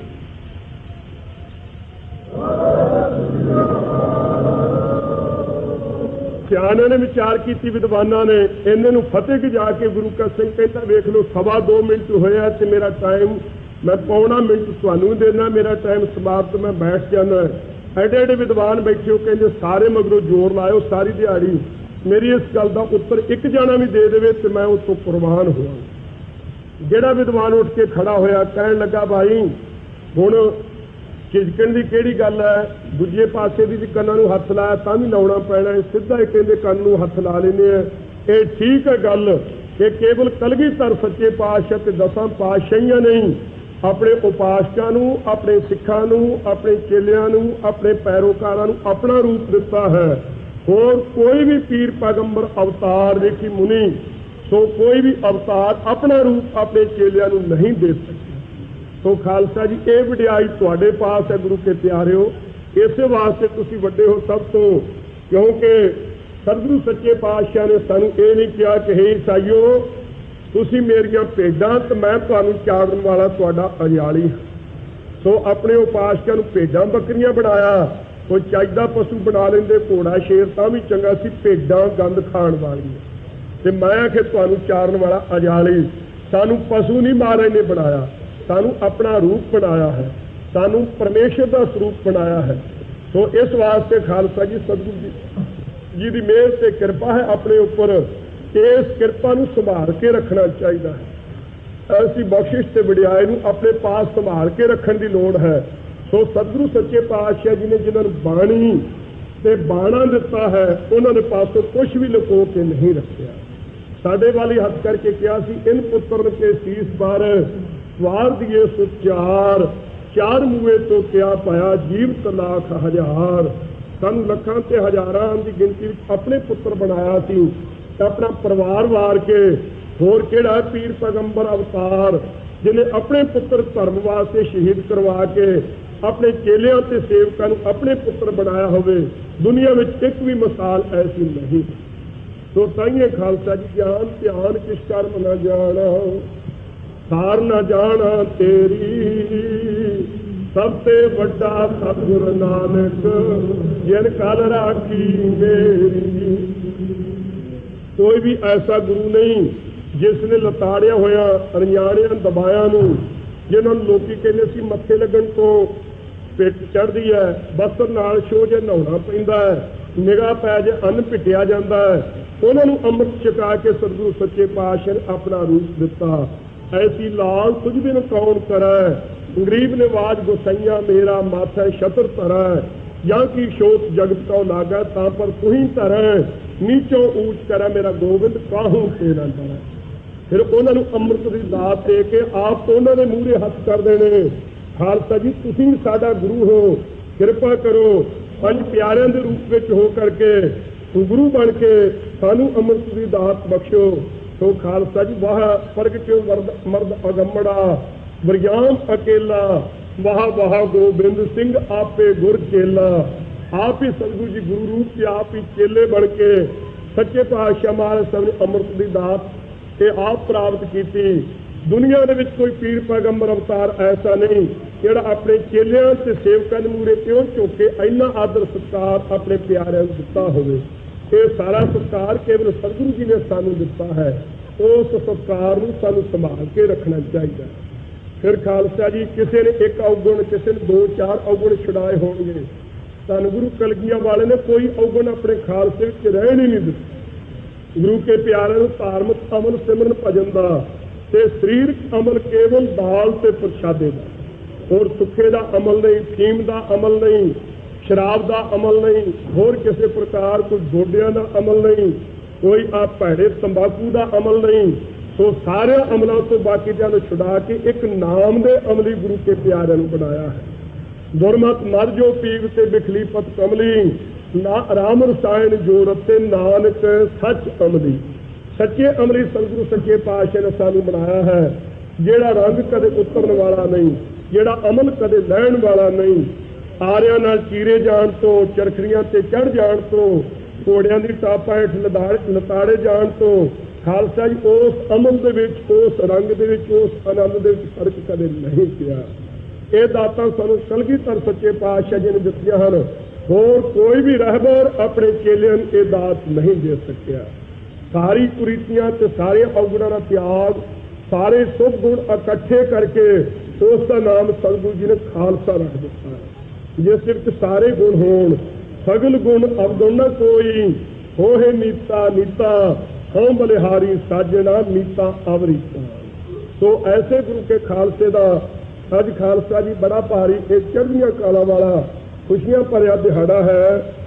Speaker 1: ਸਿਆਣਿਆਂ ਨੇ ਵਿਚਾਰ ਕੀਤੀ ਵਿਦਵਾਨਾਂ ਨੇ, ਇਹਨਾਂ ਨੂੰ ਫਤਿਹ ਕਿ ਜਾ ਕੇ ਗੁਰੂ ਕਾ ਸਿੰਘ ਕਹਿੰਦਾ, ਵੇਖ ਲਓ, ਸਵਾ 2 ਮਿੰਟ ਹੋਇਆ ਤੇ ਮੇਰਾ ਟਾਈਮ ਮੈਂ ਪੌਣਾ ਮਿੰਟ ਤੁਹਾਨੂੰ ਦੇਣਾ, ਮੇਰਾ ਟਾਈਮ ਸਮਾਪਤ, ਮੈਂ ਬੈਠ ਜਾਣਾ ਐਡੇ ਐਡੇ ਵਿਦਵਾਨ ਬੈਠੇ ਹੋ, ਕਹਿੰਦੇ ਸਾਰੇ ਮਗਰੋਂ ਜ਼ੋਰ ਲਾਇਓ, ਸਾਰੀ ਦਿਹਾੜੀ। ਮੇਰੀ ਇਸ ਗੱਲ ਦਾ ਉੱਤਰ ਇੱਕ ਜਾਣਾ ਵੀ ਦੇ ਦੇਵੇ ਤੇ ਮੈਂ ਉਸ ਤੋਂ ਕੁਰਬਾਨ ਹੋਵਾਂ। ਜਿਹੜਾ ਵਿਦਵਾਨ ਉੱਠ ਕੇ ਖੜਾ ਹੋਇਆ, ਕਹਿਣ ਲੱਗਾ, ਭਾਈ, ਹੁਣ ਖਿਜਕਣ ਦੀ ਕਿਹੜੀ ਗੱਲ ਹੈ? ਦੂਜੇ ਪਾਸੇ ਦੀ ਜੇ ਕੰਨਾਂ ਨੂੰ ਹੱਥ ਲਾਇਆ ਤਾਂ ਵੀ ਲਾਉਣਾ ਪੈਣਾ ਹੈ। ਸਿੱਧਾ ਹੀ ਕਹਿੰਦੇ ਕੰਨ ਨੂੰ ਹੱਥ ਲਾ ਲੈਂਦੇ ਆ। ਇਹ ਠੀਕ ਹੈ ਗੱਲ ਕਿ ਕੇਵਲ ਕਲਗੀਧਰ ਸੱਚੇ ਪਾਤਸ਼ਾਹ ਤੇ ਦਸਾਂ ਪਾਤਸ਼ਾਹੀਆਂ ਨਹੀਂ ਆਪਣੇ ਉਪਾਸਕਾਂ ਨੂੰ, ਆਪਣੇ ਸਿੱਖਾਂ ਨੂੰ, ਆਪਣੇ ਚੇਲਿਆਂ ਨੂੰ, ਆਪਣੇ ਪੈਰੋਕਾਰਾਂ ਨੂੰ ਆਪਣਾ ਰੂਪ ਦਿੱਤਾ ਹੈ। ਹੋਰ ਕੋਈ ਵੀ ਪੀਰ ਪੈਗੰਬਰ ਅਵਤਾਰ ਦੇਖੀ ਮੁਨੀ, ਸੋ ਕੋਈ ਵੀ ਅਵਤਾਰ ਆਪਣਾ ਰੂਪ ਆਪਣੇ ਚੇਲਿਆਂ ਨੂੰ ਨਹੀਂ ਦੇ ਸਕਦਾ। ਸੋ ਖਾਲਸਾ ਜੀ, ਇਹ ਵਿਡਿਆਈ ਤੁਹਾਡੇ ਪਾਸ ਹੈ ਗੁਰੂ ਕੇ ਪਿਆਰਿਓ। ਇਸੇ ਵਾਸਤੇ ਤੁਸੀਂ ਵੱਡੇ ਹੋ ਸਭ ਤੋਂ, ਕਿਉਂਕਿ ਸਤਿਗੁਰੂ ਸੱਚੇ ਪਾਤਸ਼ਾਹ ਨੇ ਸਾਨੂੰ ਇਹ ਨਹੀਂ ਕਿਹਾ ਕਿ, ਹੇ ਈਸਾਈਓ, ਤੁਸੀਂ ਮੇਰੀਆਂ ਭੇਡਾਂ ਤੇ ਮੈਂ ਤੁਹਾਨੂੰ ਚਾੜਨ ਵਾਲਾ ਤੁਹਾਡਾ ਅਜਾਲੀ ਸੋ ਆਪਣੇ ਉਪਾਸਕਾਂ ਨੂੰ ਭੇਡਾਂ ਬੱਕਰੀਆਂ ਬਣਾਇਆ, ਕੋਈ ਚਾਹੀਦਾ ਪਸ਼ੂ ਬਣਾ ਲੈਂਦੇ, ਘੋੜਾ, ਸ਼ੇਰ, ਤਾਂ ਵੀ ਚੰਗਾ ਸੀ, ਭੇਡਾਂ ਗੰਦ ਖਾਣ ਵਾਲੀਆਂ। ਤੇ ਮੈਂ ਕਿ ਤੁਹਾਨੂੰ ਚਾਰਨ ਵਾਲਾ ਅਜਾਲੀ, ਸਾਨੂੰ ਪਸ਼ੂ ਨਹੀਂ ਮਹਾਰਾਜ ਨੇ ਬਣਾਇਆ। ਸਾਨੂੰ ਆਪਣਾ ਰੂਪ ਬਣਾਇਆ ਹੈ। ਸਾਨੂੰ ਪਰਮੇਸ਼ਰ ਦਾ ਸਰੂਪ ਬਣਾਇਆ ਹੈ। ਸੋ ਇਸ ਵਾਸਤੇ ਖਾਲਸਾ ਜੀ, ਸਤਿਗੁਰੂ ਜੀ ਜੀ ਦੀ ਮਿਹਰ ਤੇ ਕਿਰਪਾ ਹੈ ਆਪਣੇ ਉੱਪਰ ਇਸ ਕਿਰਪਾ ਨੂੰ ਸੰਭਾਲ ਕੇ ਰੱਖਣਾ ਚਾਹੀਦਾ ਹੈ। ਐਸੀ ਬਖਸ਼ਿਸ਼ ਤੇ ਵਡਿਆਈ ਨੂੰ ਆਪਣੇ ਪਾਸ ਸੰਭਾਲ ਕੇ ਰੱਖਣ ਦੀ ਲੋੜ ਹੈ। ਸੋ ਸਤਿਗੁਰੂ ਸੱਚੇ ਪਾਤਸ਼ਾਹ ਜੀ ਨੇ ਜਿਨ੍ਹਾਂ ਨੂੰ ਬਾਣੀ ਤੇ ਬਾਣਾ ਦਿੱਤਾ ਹੈ, ਉਹਨਾਂ ਦੇ ਪਾਸੋਂ ਕੁਝ ਵੀ ਲੁਕੋ ਕੇ ਨਹੀਂ ਰੱਖਿਆ। ਸਾਡੇ ਵਾਲੀ ਹੱਥ ਕਰਕੇ ਕਿਹਾ ਸੀ, ਇਨ ਪੁੱਤਰ ਕੇ ਸੀਸ ਬਾਰ ਵਾਰ ਦੀਏ ਸੁਚਾਰ, ਚਾਰ ਮੂਏ ਤੋਂ ਕਿਆ ਪਾਇਆ ਜੀਵ ਲੱਖ ਹਜ਼ਾਰ। ਸਾਨੂੰ ਲੱਖਾਂ ਤੇ ਹਜ਼ਾਰਾਂ ਦੀ ਗਿਣਤੀ ਵਿੱਚ ਆਪਣੇ ਪੁੱਤਰ ਬਣਾਇਆ ਸੀ। ਆਪਣਾ ਪਰਿਵਾਰ ਵਾਰ ਕੇ ਹੋਰ ਕਿਹੜਾ ਪੀਰ ਪੈਗੰਬਰ ਅਵਤਾਰ, ਜਿਹਨੇ ਆਪਣੇ ਪੁੱਤਰ ਧਰਮ ਵਾਸਤੇ ਸ਼ਹੀਦ ਕਰਵਾ ਕੇ ਆਪਣੇ ਚੇਲਿਆਂ ਤੇ ਸੇਵਕਾਂ ਨੂੰ ਆਪਣੇ ਪੁੱਤਰ ਬਣਾਇਆ ਹੋਵੇ, ਦੁਨੀਆ ਵਿੱਚ ਇੱਕ ਵੀ ਮਿਸਾਲ ਐਸੀ ਨਹੀਂ। ਸੋ ਤਾਈਏ ਖਾਲਸਾ ਜੀ, ਗਿਆਨ ਧਿਆਨ ਕਿਸ ਕਰਮ ਨਾ ਜਾਣਾ। ਸਾਰ ਨਾ ਜਾਣਾ ਤੇਰੀ। ਸਭ ਤੇ ਵੱਡਾ ਸਤਿਗੁਰ ਨਾਨਕ, ਜਿਨ ਕਲ ਰਾਖੀ ਮੇਰੀ। ਕੋਈ ਵੀ ਐਸਾ ਗੁਰੂ ਨਹੀਂ ਜਿਸ ਨੇ ਲਤਾੜਿਆ ਹੋਇਆ ਅਣਜਾਣਿਆਂ ਦਬਾਇਆਂ ਨੂੰ, ਜਿਨ੍ਹਾਂ ਨੂੰ ਲੋਕੀ ਕਹਿੰਦੇ ਸੀ ਮੱਥੇ ਲੱਗਣ ਤੋਂ ਪਿੱਟ ਚੜਦੀ ਹੈ, ਬਸਤਰ ਨਾਲ ਛੋ ਜੇ ਨਹਾਉਣਾ ਪੈਂਦਾ ਹੈ, ਨਿਗਾਹ ਪੈ ਜੇ ਅੰਨ ਪਿੱਟਿਆ ਜਾਂਦਾ ਹੈ। ਉਹਨਾਂ ਨੂੰ ਅੰਮ੍ਰਿਤ ਛਕਾ ਕੇ ਸਤਿਗੁਰੂ ਸੱਚੇ ਪਾਤਸ਼ਾਹ ਨੇ ਆਪਣਾ ਰੂਪ ਦਿੱਤਾ। ਐਸੀ ਲਾਲ ਤੁਝ ਬਿਨ ਕੌਣ ਕਰੈ? ਗਰੀਬ ਨਿਵਾਜ ਗੁਸਈਆ ਮੇਰਾ ਮਾਥੈ ਛਤਰ ਧਰੈ। ਜਾਂ ਕੀ ਸ਼ੋਕ ਜਗਤ ਕਉ ਲਾਗੈ ਤਾਂ ਪਰ ਤੁਹੀਂ ਧਰੈ। ਨੀਚੋਂ ਊਚ ਕਰੈ ਮੇਰਾ ਗੋਬਿੰਦ, ਕਾਹੂ ਤੇਰਾ ਧਰੈ ਫਿਰ ਉਹਨਾਂ ਨੂੰ ਅੰਮ੍ਰਿਤ ਦੀ ਦਾਤ ਦੇ ਕੇ ਆਪ ਉਹਨਾਂ ਦੇ ਮੂਹਰੇ ਹੱਥ ਕਰ ਦੇਣੇ। ਖਾਲਸਾ ਜੀ, ਤੁਸੀਂ ਵੀ ਸਾਡਾ ਗੁਰੂ ਹੋ। ਕਿਰਪਾ ਕਰੋ, ਪੰਜ ਪਿਆਰਿਆਂ ਦੇ ਰੂਪ ਵਿੱਚ ਹੋ ਕਰਕੇ ਗੁਰੂ ਬਣ ਕੇ ਸਾਨੂੰ ਅੰਮ੍ਰਿਤ ਦੀ ਦਾਤ ਬਖਸ਼ੋ। ਸੋ ਖਾਲਸਾ ਜੀ, ਵਾਹ ਪ੍ਰਗਟ ਵਰਦ, ਮਰਦ ਅਗੰਮੜਾ ਵਰਿਆਮ ਅਕੇਲਾ। ਵਾਹ ਵਾਹ, ਗੋਬਿੰਦ ਸਿੰਘ ਆਪੇ ਗੁਰ ਚੇਲਾ। ਆਪ ਹੀ ਸਤਿਗੁਰੂ ਜੀ ਗੁਰੂ ਰੂਪ ਤੇ ਆਪ ਹੀ ਚੇਲੇ ਬਣ ਕੇ ਸੱਚੇ ਪਾਤਸ਼ਾਹ ਮਹਾਰਾਜ ਸਾਹਿਬ ਨੇ ਅੰਮ੍ਰਿਤ ਦੀ ਦਾਤ ਤੇ ਆਪ ਪ੍ਰਾਪਤ ਕੀਤੀ। ਦੁਨੀਆ ਦੇ ਵਿੱਚ ਕੋਈ ਪੀਰ ਪੈਗੰਬਰ, ਅਵਤਾਰ ਐਸਾ ਨਹੀਂ ਜਿਹੜਾ ਆਪਣੇ ਚੇਲਿਆਂ ਤੇ ਸੇਵਕਾਂ ਦੇ ਮੂਰੇ ਕਿਉਂ ਝੁਕ ਇੰਨਾ ਆਦਰ ਸਤਿਕਾਰ ਆਪਣੇ ਪਿਆਰਿਆਂ ਨੂੰ ਦਿੱਤਾ ਹੋਵੇ। ਇਹ ਸਾਰਾ ਸਤਿਕਾਰ ਕੇਵਲ ਸਤਿਗੁਰੂ ਜੀ ਨੇ ਸਾਨੂੰ ਦਿੱਤਾ ਹੈ, ਉਸ ਸਤਿਕਾਰ ਨੂੰ ਸਾਨੂੰ ਸੰਭਾਲ ਕੇ ਰੱਖਣਾ ਚਾਹੀਦਾ ਫਿਰ ਖਾਲਸਾ ਜੀ, ਕਿਸੇ ਨੇ ਇੱਕ ਔਗਣ, ਕਿਸੇ ਨੇ ਦੋ, ਚਾਰ ਔਗਣ ਛੁਡਾਏ ਹੋਣਗੇ, ਧੰਨ ਗੁਰੂ ਕਲਗੀਆਂ ਵਾਲੇ ਨੇ ਕੋਈ ਔਗਣ ਆਪਣੇ ਖਾਲਸੇ ਵਿੱਚ ਰਹਿਣ ਹੀ ਨਹੀਂ ਦਿੱਤਾ। ਗੁਰੂ ਕੇ ਪਿਆਰਿਆਂ ਨੂੰ ਧਾਰਮਿਕ ਅਮਲ, ਸਿਮਰਨ, ਭਜਨ ਦਾ ਤੇ ਸਰੀਰਕ ਅਮਲ ਕੇਵਲ ਦਾਲ ਤੇ ਪ੍ਰਸ਼ਾਦੇ ਦਾ। ਹੋਰ ਸੁੱਖੇ ਦਾ ਅਮਲ ਨਹੀਂ ਫੀਮ ਦਾ ਅਮਲ ਨਹੀਂ ਸ਼ਰਾਬ ਦਾ ਅਮਲ ਨਹੀਂ, ਹੋਰ ਕਿਸੇ ਪ੍ਰਕਾਰ ਕੋਈ ਗੋਡਿਆਂ ਦਾ ਅਮਲ ਨਹੀਂ, ਕੋਈ ਆ ਭੈੜੇ ਤੰਬਾਕੂ ਦਾ ਅਮਲ ਨਹੀਂ, ਸੋ ਸਾਰੇ ਅਮਲਾਂ ਤੋਂ ਬਾਕੀ ਨੂੰ ਛੁਡਾ ਕੇ ਇੱਕ ਨਾਮ ਦੇ ਅਮਲੀ ਗੁਰੂ ਕੇ ਪਿਆਰਿਆਂ ਨੂੰ ਬਣਾਇਆ ਹੈ। ਦੁਰਮਤ ਮਰ ਜੋ ਪੀਵ ਤੇ ਬਿਖਲੀ ਪਤ ਕਮਲੀ, ਨਾ ਰਾਮ ਰਸਾਇਣ ਜੋ ਰਤੇ ਨਾਨਕ ਸੱਚ ਅਮਲੀ। ਸੱਚੇ ਅਮਲੀ ਸਤਿਗੁਰੂ ਸੱਚੇ ਪਾਤਸ਼ਾਹ ਨੇ ਸਾਨੂੰ ਬਣਾਇਆ ਹੈ, ਜਿਹੜਾ ਰੰਗ ਕਦੇ ਉਤਰਨ ਵਾਲਾ ਨਹੀਂ, ਜਿਹੜਾ ਅਮਲ ਕਦੇ ਲੈਣ ਵਾਲਾ ਨਹੀਂ ਆਰਿਆਂ ਨਾਲ ਚੀਰੇ ਜਾਣ ਤੋਂ, ਚਰਖੜੀਆਂ ਤੇ ਚੜ ਜਾਣ ਤੋਂ, ਘੋੜਿਆਂ ਦੀ ਟਾਪਾਂ ਹੇਠ ਲਤਾੜੇ ਜਾਣ ਤੋਂ, ਖਾਲਸਾ ਜੀ, ਉਸ ਅਮਲ ਦੇ ਵਿੱਚ, ਉਸ ਰੰਗ ਦੇ ਵਿੱਚ, ਉਸ ਆਨੰਦ ਦੇ ਵਿੱਚ ਫ਼ਰਕ ਕਦੇ ਨਹੀਂ ਪਿਆ। ਇਹ ਦਾਤਾਂ ਸਾਨੂੰ ਕਲਗੀਧਰ ਸੱਚੇ ਪਾਤਸ਼ਾਹ ਜੀ ਨੇ ਦਿੱਤੀਆਂ ਹਨ। ਹੋਰ ਕੋਈ ਵੀ ਰਹਿਬਰ ਆਪਣੇ ਚੇਲਿਆਂ ਨੂੰ ਇਹ ਦਾਤ ਨਹੀਂ ਦੇ ਸਕਿਆ। ਸਾਰੀ ਕੁਰੀਤੀਆਂ ਤੇ ਸਾਰੇ ਔਗੁਣਾਂ ਦਾ ਤਿਆਗ, ਸਾਰੇ ਸੁਭ ਗੁਣ ਇਕੱਠੇ ਕਰਕੇ ਉਸ ਦਾ ਨਾਮ ਸਤਿਗੁਰੂ ਜੀ ਨੇ ਖਾਲਸਾ ਰੱਖ ਦਿੱਤਾ ਹੈ। ਜਿਸ ਵਿੱਚ ਸਾਰੇ ਗੁਣ ਹੋਣ, ਸਗਲ ਗੁਣ ਅਵਗੁਣ ਨ ਕੋਈ ਹੋਏ ਨੀਤਾ ਨੀਤਾ, ਹਉ ਬਲਿਹਾਰੀ ਸਾਜਣਾ ਨੀਤਾ ਅਵਰੀਤਾ। ਸੋ ਐਸੇ ਗੁਰੂ ਕੇ ਖਾਲਸੇ ਦਾ, ਅੱਜ ਖਾਲਸਾ ਜੀ ਬੜਾ ਭਾਰੀ, ਇਹ ਚੜ੍ਹਦੀਆਂ ਕਾਲਾਂ ਵਾਲਾ, ਖੁਸ਼ੀਆਂ ਭਰਿਆ ਦਿਹਾੜਾ ਹੈ।